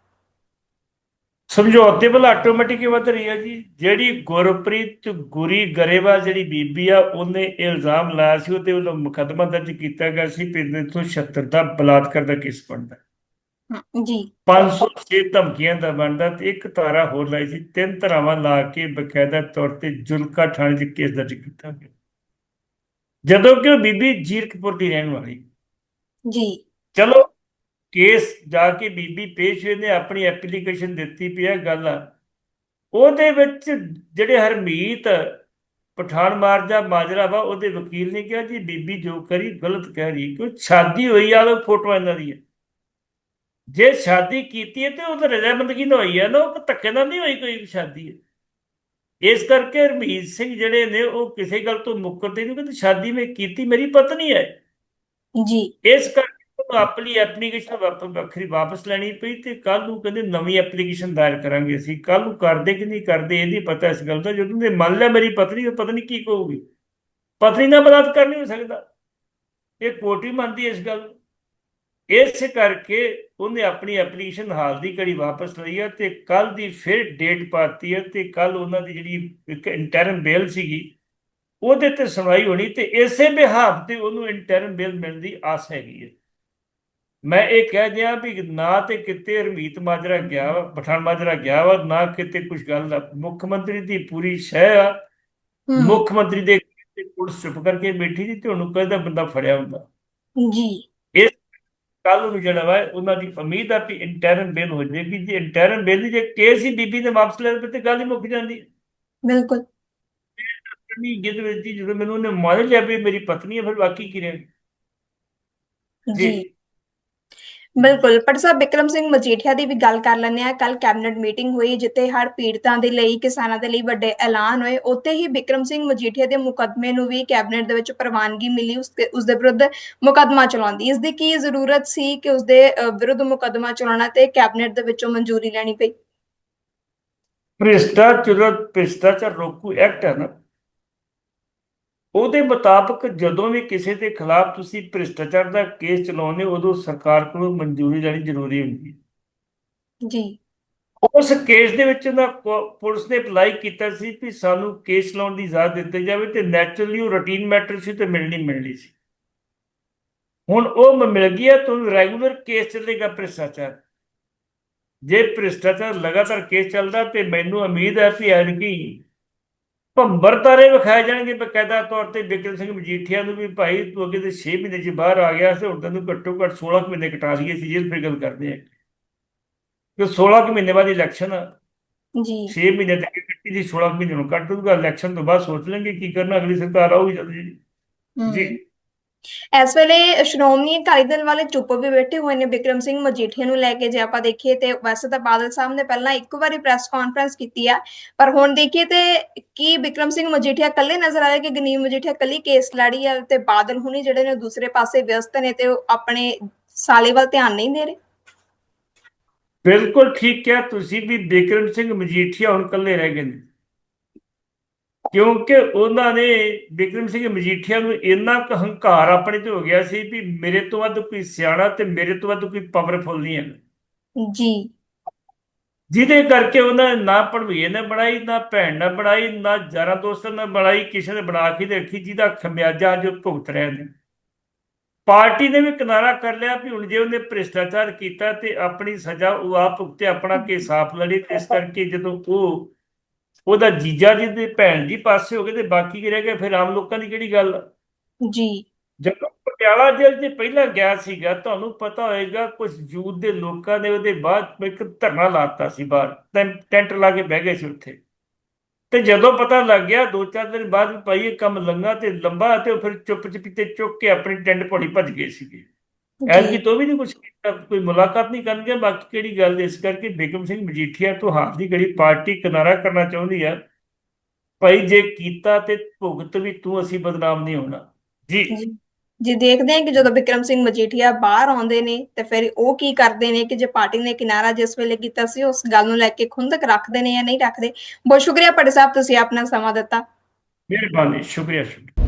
ਸਮਝੌਤੇ ਵੱਲ ਆਟੋਮੈਟਿਕ ਹੀ ਵੱਧ ਰਹੀ ਹੈ ਜੀ। ਜਿਹੜੀ ਗੁਰਪ੍ਰੀਤ ਗੁਰੀ ਗਰੇਵਾਲ ਜਿਹੜੀ ਬੀਬੀ ਆ, ਉਹਨੇ ਇਲਜ਼ਾਮ ਲਾਇਆ ਸੀ, ਉਹਦੇ ਵੱਲੋਂ ਮੁਕੱਦਮਾ ਦਰਜ ਕੀਤਾ ਗਿਆ ਸੀ ਵੀ 376 ਦਾ ਬਲਾਤਕਾਰ ਦਾ ਕੇਸ ਬਣਦਾ। ਜੀ। 506 ਧਮਕੀਆਂ ਦਾ ਬਣਦਾ ਤੇ ਇੱਕ ਧਾਰਾ ਹੋਰ ਲਾਈ ਸੀ। ਤਿੰਨ ਧਾਰਾਵਾਂ ਲਾ ਕੇ ਬਕਾਇਦਾ ਤੌਰ ਤੇ ਜੁਲਕਾ ਥਾਣੇ 'ਚ ਕੇਸ ਦਰਜ ਕੀਤਾ ਗਿਆ। ਜਦੋਂ ਕਿ ਬੀਬੀ ਜੀਰਕਪੁਰ ਦੀ ਰਹਿਣ ਵਾਲੀ। ਜੀ। ਚਲੋ ਕੇਸ ਜਾ ਕੇ ਬੀਬੀ ਪੇਸ਼ ਹੋਏ ਨੇ ਆਪਣੀ ਐਪਲੀਕੇਸ਼ਨ ਦਿੱਤੀ ਪਈ ਆ ਗੱਲ। ਉਹਦੇ ਵਿੱਚ ਜਿਹੜੇ ਹਰਮੀਤ ਪਠਾਨ ਮਾਰਜਾ ਮਾਜਰਾ ਵਾ ਉਹਦੇ ਵਕੀਲ ਨੇ ਕਿਹਾ ਜੀ ਬੀਬੀ ਜੋ ਕਰੀ ਗਲਤ ਕਹਿ ਰਹੀ ਕਿ ਸ਼ਾਦੀ ਹੋਈ ਆ ਉਹ ਫੋਟੋ ਇਹਨਾਂ ਦੀ ਹੈ ਜੇ ਸ਼ਾਦੀ ਕੀਤੀ ਹੈ ਤੇ ਉਹ ਤਾਂ ਰਜ਼ਾਮੰਦਗੀ ਨਾਲ ਹੋਈ ਹੈ ਨਾ ਉਹ ਧੱਕੇ ਨਾਲ ਨਹੀਂ ਹੋਈ ਕੋਈ ਸ਼ਾਦੀ? ਹੈ ਇਸ ਕਰਕੇ ਹਰਮੀਤ ਸਿੰਘ ਜਿਹੜੇ ਨੇ ਉਹ ਕਿਸੇ ਗੱਲ ਤੋਂ ਮੁੱਕਰਦੇ ਨਹੀਂ ਕਹਿੰਦੇ ਸ਼ਾਦੀ ਮੈਂ ਕੀਤੀ ਮੇਰੀ ਪਤਨੀ ਹੈ। ਜੀ। ਇਸ ਕਰਕੇ ਉਹਨੂੰ ਆਪਣੀ ਐਪਲੀਕੇਸ਼ਨ ਵੱਖਰੀ ਵਾਪਸ ਲੈਣੀ ਪਈ ਤੇ ਕੱਲ ਨੂੰ ਕਹਿੰਦੇ ਨਵੀਂ ਐਪਲੀਕੇਸ਼ਨ ਦਾਇਰ ਕਰਾਂਗੇ ਅਸੀਂ। ਕੱਲ ਨੂੰ ਕਰਦੇ ਕਿ ਨਹੀਂ ਕਰਦੇ ਇਹ ਨਹੀਂ ਪਤਾ ਇਸ ਗੱਲ ਦਾ। ਜਦੋਂ ਨੇ ਮੰਨ ਲਿਆ ਮੇਰੀ ਪਤਨੀ ਤਾਂ ਪਤਾ ਨਹੀਂ ਕੀ ਕਹੂਗੀ। ਪਤਨੀ ਨਾਲ ਬਲਾਤਕਾਰ ਨਹੀਂ ਹੋ ਸਕਦਾ। ਇਹ ਕੋਰਟ ਹੀ ਮੰਨਦੀ ਇਸ ਗੱਲ ਨੂੰ। ਇਸ ਕਰਕੇ ਉਹਨੇ ਆਪਣੀ ਐਪਲੀਕੇਸ਼ਨ ਹਾਲ ਦੀ ਘੜੀ ਵਾਪਸ ਲਈ ਹੈ ਤੇ ਕੱਲ ਦੀ ਫਿਰ ਡੇਟ ਪਾਤੀ ਹੈ ਤੇ ਕੱਲ ਉਹਨਾਂ ਦੀ ਜਿਹੜੀ ਇੱਕ ਇੰਟਰਮ ਬੇਲ ਸੀਗੀ ਉਹਦੇ ਤੇ ਸੁਣਵਾਈ ਹੋਣੀ ਤੇ ਇਸੇ ਬਿਹਾਫ ਤੇ ਉਹਨੂੰ ਇੰਟਰਮ ਬੇਲ ਮਿਲਣ ਦੀ ਆਸ ਹੈਗੀ ਹੈ ਮੈਂ ਇਹ ਕਹਿ ਦਿਆਂ ਵੀ ਨਾ ਤੇ ਕਿਤੇ ਹਰਮੀਤ ਮਾਜਰਾ ਗਿਆ ਵਾ ਪਠਾਨ ਮਾਜਰਾ ਗਿਆ ਵਾ ਨਾ ਕਿਤੇ ਕੁਝ ਗੱਲ ਦਾ ਮੁੱਖ ਮੰਤਰੀ ਦੀ ਪੂਰੀ ਸ਼ਹਿ ਆ। ਮੁੱਖ ਮੰਤਰੀ ਦੇ ਪੁਲਿਸ ਚੁੱਪ ਕਰਕੇ ਬੈਠੀ ਸੀ ਤੇ ਉਹਨੂੰ ਕਹਿੰਦਾ ਬੰਦਾ ਫੜਿਆ ਹੁੰਦਾ। ਜੀ। ਕੱਲ ਨੂੰ ਜਿਹੜਾ ਵਾ ਉਹਨਾਂ ਦੀ ਉਮੀਦ ਆ ਵੀ ਇੰਟਰਮ ਬੇਲ ਹੋ ਜਾਏਗੀ। ਜੇ ਇੰਟਰਮ ਬੇਲ ਦੀ ਜੇ ਕੇਸ ਹੀ ਬੀਬੀ ਨੇ ਵਾਪਸ ਲੈ ਤੇ ਗੱਲ ਹੀ ਮੁੱਕ ਜਾਂਦੀ। ਬਿਲਕੁਲ। ਨਹੀਂ ਜਿਹਦੇ ਵਿੱਚ ਜਦੋਂ ਮੈਨੂੰ ਉਹਨੇ ਮੰਨ ਲਿਆ ਵੀ ਮੇਰੀ ਪਤਨੀ ਹੈ ਫਿਰ ਬਾਕੀ ਕੀ ਰਹਿ ਜੀ। ਬਿਲਕੁਲ, ਪਰ ਸਾਹਿਬ ਬਿਕਰਮ ਸਿੰਘ ਮਜੀਠੀਆ ਦੀ ਵੀ ਗੱਲ ਕਰ ਲੈਂਦੇ ਆ ਕੱਲ ਕੈਬਨਿਟ ਮੀਟਿੰਗ ਹੋਈ ਜਿੱਥੇ ਹੜ ਪੀੜਤਾਂ ਦੇ ਲਈ, ਕਿਸਾਨਾਂ ਦੇ ਲਈ ਵੱਡੇ ਐਲਾਨ ਹੋਏ। ਉੱਥੇ ਹੀ ਬਿਕਰਮ ਸਿੰਘ ਮਜੀਠੀਆ ਦੇ ਮੁਕੱਦਮੇ ਨੂੰ ਵੀ ਕੈਬਨਿਟ ਦੇ ਵਿੱਚ ਪ੍ਰਵਾਨਗੀ ਮਿਲੀ, ਉਸ ਉਸ ਦੇ ਵਿਰੁੱਧ ਮੁਕੱਦਮਾ ਚਲਾਉਣ ਦੀ। ਇਸ ਦੀ ਕੀ ਜ਼ਰੂਰਤ ਸੀ ਕਿ ਉਸ ਦੇ ਵਿਰੁੱਧ ਮੁਕੱਦਮਾ ਚਲਾਉਣਾ ਤੇ ਕੈਬਨਿਟ ਦੇ ਵਿੱਚੋਂ ਮਨਜ਼ੂਰੀ ਲੈਣੀ ਪਈ? ਭ੍ਰਿਸ਼ਟਾਚਾਰ ਭ੍ਰਿਸ਼ਟਾਚਾਰ ਰੋਕੂ ਐਕਟ ਹੈ ਨਾ। ਉਹਦੇ ਮੁਤਾਬਕ ਜਦੋਂ ਵੀ ਕਿਸੇ ਦੇ ਖਿਲਾਫ ਤੁਸੀਂ ਭ੍ਰਿਸ਼ਟਾਚਾਰ ਦਾ ਕੇਸ ਚਲਾਉਂਦੇ ਹੋ, ਉਦੋਂ ਸਰਕਾਰ ਕੋਲੋਂ ਮਨਜ਼ੂਰੀ ਲੈਣੀ ਜ਼ਰੂਰੀ ਹੁੰਦੀ ਹੈ। ਜੀ। ਉਸ ਕੇਸ ਦੇ ਵਿੱਚ ਨਾ ਪੁਲਿਸ ਨੇ ਅਪਲਾਈ ਕੀਤਾ ਸੀ ਕਿ ਸਾਨੂੰ ਕੇਸ ਚਲਾਉਣ ਦੀ ਇਜਾਜ਼ਤ ਦਿੱਤੀ ਜਾਵੇ ਤੇ ਨੈਚੁਰਲੀ ਉਹ ਰੂਟੀਨ ਮੈਟਰ ਸੀ ਤੇ ਮਿਲਣੀ ਮਿਲਣੀ ਸੀ। ਹੁਣ ਉਹ ਮਿਲ ਗਿਆ ਤੁਹਾਨੂੰ ਰੈਗੂਲਰ ਕੇਸ ਚੱਲੇਗਾ ਭ੍ਰਿਸ਼ਟਾਚਾਰ। ਜੇ ਭ੍ਰਿਸ਼ਟਾਚਾਰ ਲਗਾਤਾਰ ਕੇਸ ਚੱਲਦਾ ਤੇ ਮੈਨੂੰ ਉਮੀਦ ਹੈ ਕਿ ਐਨਕੀ ਭੰਬਰ ਤਾਰੇ ਵਿਖਾਏ ਜਾਣਗੇ ਬਕਾਇਦਾ ਤੌਰ ਤੇ ਬਿਕਰਮ ਸਿੰਘ ਮਜੀਠੀਆ ਨੂੰ ਵੀ ਭਾਈ ਤੂੰ ਅੱਗੇ ਤੇ 6 ਮਹੀਨੇ ਚ ਬਾਹਰ ਆ ਗਿਆ ਸੀ ਹੁਣ ਤੈਨੂੰ ਘੱਟੋ ਘੱਟ 16 ਕੁ ਮਹੀਨੇ ਕਟਾ ਲਈਏ ਸੀ ਜੇ ਫਿਰ ਗੱਲ ਕਰਦੇ ਆ ਕਿ 16 ਕੁ ਮਹੀਨੇ ਬਾਅਦ ਇਲੈਕਸ਼ਨ ਜੀ। 6 ਮਹੀਨੇ ਤੱਕ ਕੱਟੀ ਦੀ 16 ਮਹੀਨੇ ਨੂੰ ਕੱਟ ਦੂਗਾ ਇਲੈਕਸ਼ਨ ਤੋਂ ਬਾਅਦ ਸੋਚ ਲੈਣਗੇ ਕੀ ਕਰਨਾ ਅਗਲੀ ਸਰਕਾਰ ਆਊਗੀ ਜਲਦੀ। ਜੀ। ਇਸ ਵੇਲੇ ਸ਼੍ਰੋਮਣੀ ਅਕਾਲੀ ਦਲ ਵਾਲੇ ਚੁੱਪ ਵੀ ਬੈਠੇ ਹੋਏ ਨੇ, ਬਿਕਰਮ ਸਿੰਘ ਮਜੀਠੀਆ ਨੂੰ ਲੈ ਕੇ ਜੇ ਆਪਾਂ ਦੇਖੀਏ ਤੇ ਵੈਸੇ ਤਾਂ ਬਾਦਲ ਸਾਹਿਬ ਨੇ ਪਹਿਲਾਂ ਇੱਕ ਵਾਰੀ ਪ੍ਰੈਸ ਕਾਨਫਰੰਸ ਕੀਤੀ ਆ, ਪਰ ਹੁਣ ਦੇਖੀਏ ਤੇ ਕੀ ਬਿਕਰਮ ਸਿੰਘ ਮਜੀਠੀਆ ਇਕੱਲੇ ਨਜ਼ਰ ਆਏ ਕਿ ਗਨੀਮ ਮਜੀਠੀਆ ਇਕੱਲੀ ਕੇਸ ਲੜੀ ਆ ਤੇ ਬਾਦਲ ਹੁਣੀ ਜਿਹੜੇ ਨੇ ਦੂਸਰੇ ਪਾਸੇ ਵਿਅਸਤ ਨੇ ਤੇ ਉਹ ਆਪਣੇ ਸਾਲੇ ਵੱਲ ਧਿਆਨ ਨਹੀਂ ਦੇ ਰਹੇ? ਬਿਲਕੁਲ ਠੀਕ ਹੈ ਤੁਸੀਂ ਵੀ ਬਿਕਰਮ ਸਿੰਘ ਮਜੀਠੀਆ ਹੁਣ ਇਕੱਲੇ ਰਹਿ ਗਏ ਨੇ। ਕਿਉਂਕਿ ਉਹਨਾਂ ਨੇ ਬਿਕਰਮ ਸਿੰਘ ਮਜੀਠੀਆ ਨੂੰ ਇੰਨਾ ਕੁ ਹੰਕਾਰ ਆਪਣੇ ਤੇ ਹੋ ਗਿਆ ਸੀ ਵੀ ਮੇਰੇ ਤੋਂ ਵੱਧ ਕੋਈ ਸਿਆਣਾ ਤੇ ਮੇਰੇ ਤੋਂ ਵੱਧ ਕੋਈ ਪਾਵਰਫੁਲ ਨਹੀਂ ਹੈ। ਜੀ। ਜਿਹਦੇ ਕਰਕੇ ਉਹਨਾਂ ਨੇ ਨਾ ਭਣਵਈਏ ਨੇ ਬਣਾਈ ਨਾ ਭੈਣ ਨੇ ਬਣਾਈ ਨਾ ਯਾਰਾਂ ਦੋਸਤਾਂ ਨੇ ਬਣਾਈ ਕਿਸੇ ਨੇ ਬਣਾ ਕੇ ਦੇਖੀ ਜਿਹਦਾ ਖਮਿਆਜਾ ਜੋ ਭੁਗਤ ਰਹੇ ਨੇ। ਪਾਰਟੀ ਨੇ ਵੀ ਕਿਨਾਰਾ ਕਰ ਲਿਆ ਵੀ ਹੁਣ ਜੇ ਉਹਨੇ ਭ੍ਰਿਸ਼ਟਾਚਾਰ ਕੀਤਾ ਤੇ ਆਪਣੀ ਸਜ਼ਾ ਉਹ ਆਪ ਭੁਗਤੇ ਆਪਣਾ ਕੇਸ ਆਪ ਲੜੇ ਤੇ ਇਸ ਕਰਕੇ ਜਦੋਂ ਉਹ ਉਹਦਾ ਜੀਜਾ ਜੀ ਦੇ ਭੈਣ ਜੀ ਪਾਸੇ ਹੋ ਗਏ ਤੇ ਬਾਕੀ ਕੀ ਰਹਿ ਗਿਆ ਫਿਰ ਆਮ ਲੋਕਾਂ ਦੀ ਕਿਹੜੀ ਗੱਲ? ਜੀ। ਜਦੋਂ ਪਟਿਆਲਾ ਜੇਲ੍ਹ 'ਚ ਪਹਿਲਾਂ ਗਿਆ ਸੀਗਾ ਤੁਹਾਨੂੰ ਪਤਾ ਹੋਏਗਾ ਕੁਝ ਯੂਥ ਦੇ ਲੋਕਾਂ ਨੇ ਉਹਦੇ ਬਾਅਦ ਇੱਕ ਧਰਨਾ ਲਾਤਾ ਸੀ ਬਾਹਰ ਟੈਂਟ ਲਾ ਕੇ ਬਹਿ ਗਏ ਸੀ ਉੱਥੇ। ਤੇ ਜਦੋਂ ਪਤਾ ਲੱਗ ਗਿਆ ਦੋ ਚਾਰ ਦਿਨ ਬਾਅਦ ਭਾਈ ਇਹ ਕੰਮ ਲੰਗਾ ਤੇ ਲੰਬਾ ਤੇ ਉਹ ਫਿਰ ਚੁੱਪ ਚਪੀਤੇ ਚੁੱਕ ਕੇ ਆਪਣੀ ਟੈਂਟ ਭੋੜੀ ਭੱਜ ਗਏ ਸੀਗੇ। ਐਲਜੀ ਤੋਂ ਵੀ ਨਹੀਂ ਕੁਝ ਕੀਤਾ ਕੋਈ ਮੁਲਾਕਾਤ ਨਹੀਂ ਕਰਨਗੇ ਬਾਕੀ ਕਿਹੜੀ ਗੱਲ ਇਸ ਕਰਕੇ ਬੇਗਮ ਸਿੰਘ ਮਜੀਠੀਆ ਤੋਂ ਹਾਰ ਦੀ ਘੜੀ ਪਾਰਟੀ ਕਿਨਾਰਾ ਕਰਨਾ ਚਾਹੁੰਦੀ ਆ ਭਾਈ ਜੇ ਕੀਤਾ ਤੇ ਭੁਗਤ ਵੀ ਤੂੰ ਅਸੀਂ ਬਦਨਾਮ ਨਹੀਂ ਹੋਣਾ। ਜੀ। ਜੀ ਦੇਖਦੇ ਹਾਂ ਕਿ ਜਦੋਂ ਵਿਕਰਮ ਸਿੰਘ ਮਜੀਠੀਆ ਬਾਹਰ ਆਉਂਦੇ ਨੇ ਤੇ ਫਿਰ ਉਹ ਕੀ ਕਰਦੇ ਨੇ ਕਿ ਜੇ ਪਾਰਟੀ ਨੇ ਕਿਨਾਰਾ ਜਿਸ ਵੇਲੇ ਕੀਤਾ ਸੀ ਉਸ ਗੱਲ ਨੂੰ ਲੈ ਕੇ ਖੁੰਦਕ ਰੱਖਦੇ ਨੇ ਜਾਂ ਨਹੀਂ ਰੱਖਦੇ? ਬਹੁਤ ਸ਼ੁਕਰੀਆ ਪਟੇ ਸਾਹਿਬ ਤੁਸੀਂ ਆਪਣਾ ਸਮਾਂ ਦਿੱਤਾ। ਮਿਹਰਬਾਨੀ ਸ਼ੁਕਰੀਆ ਸ਼ੁਕਰੀਆ।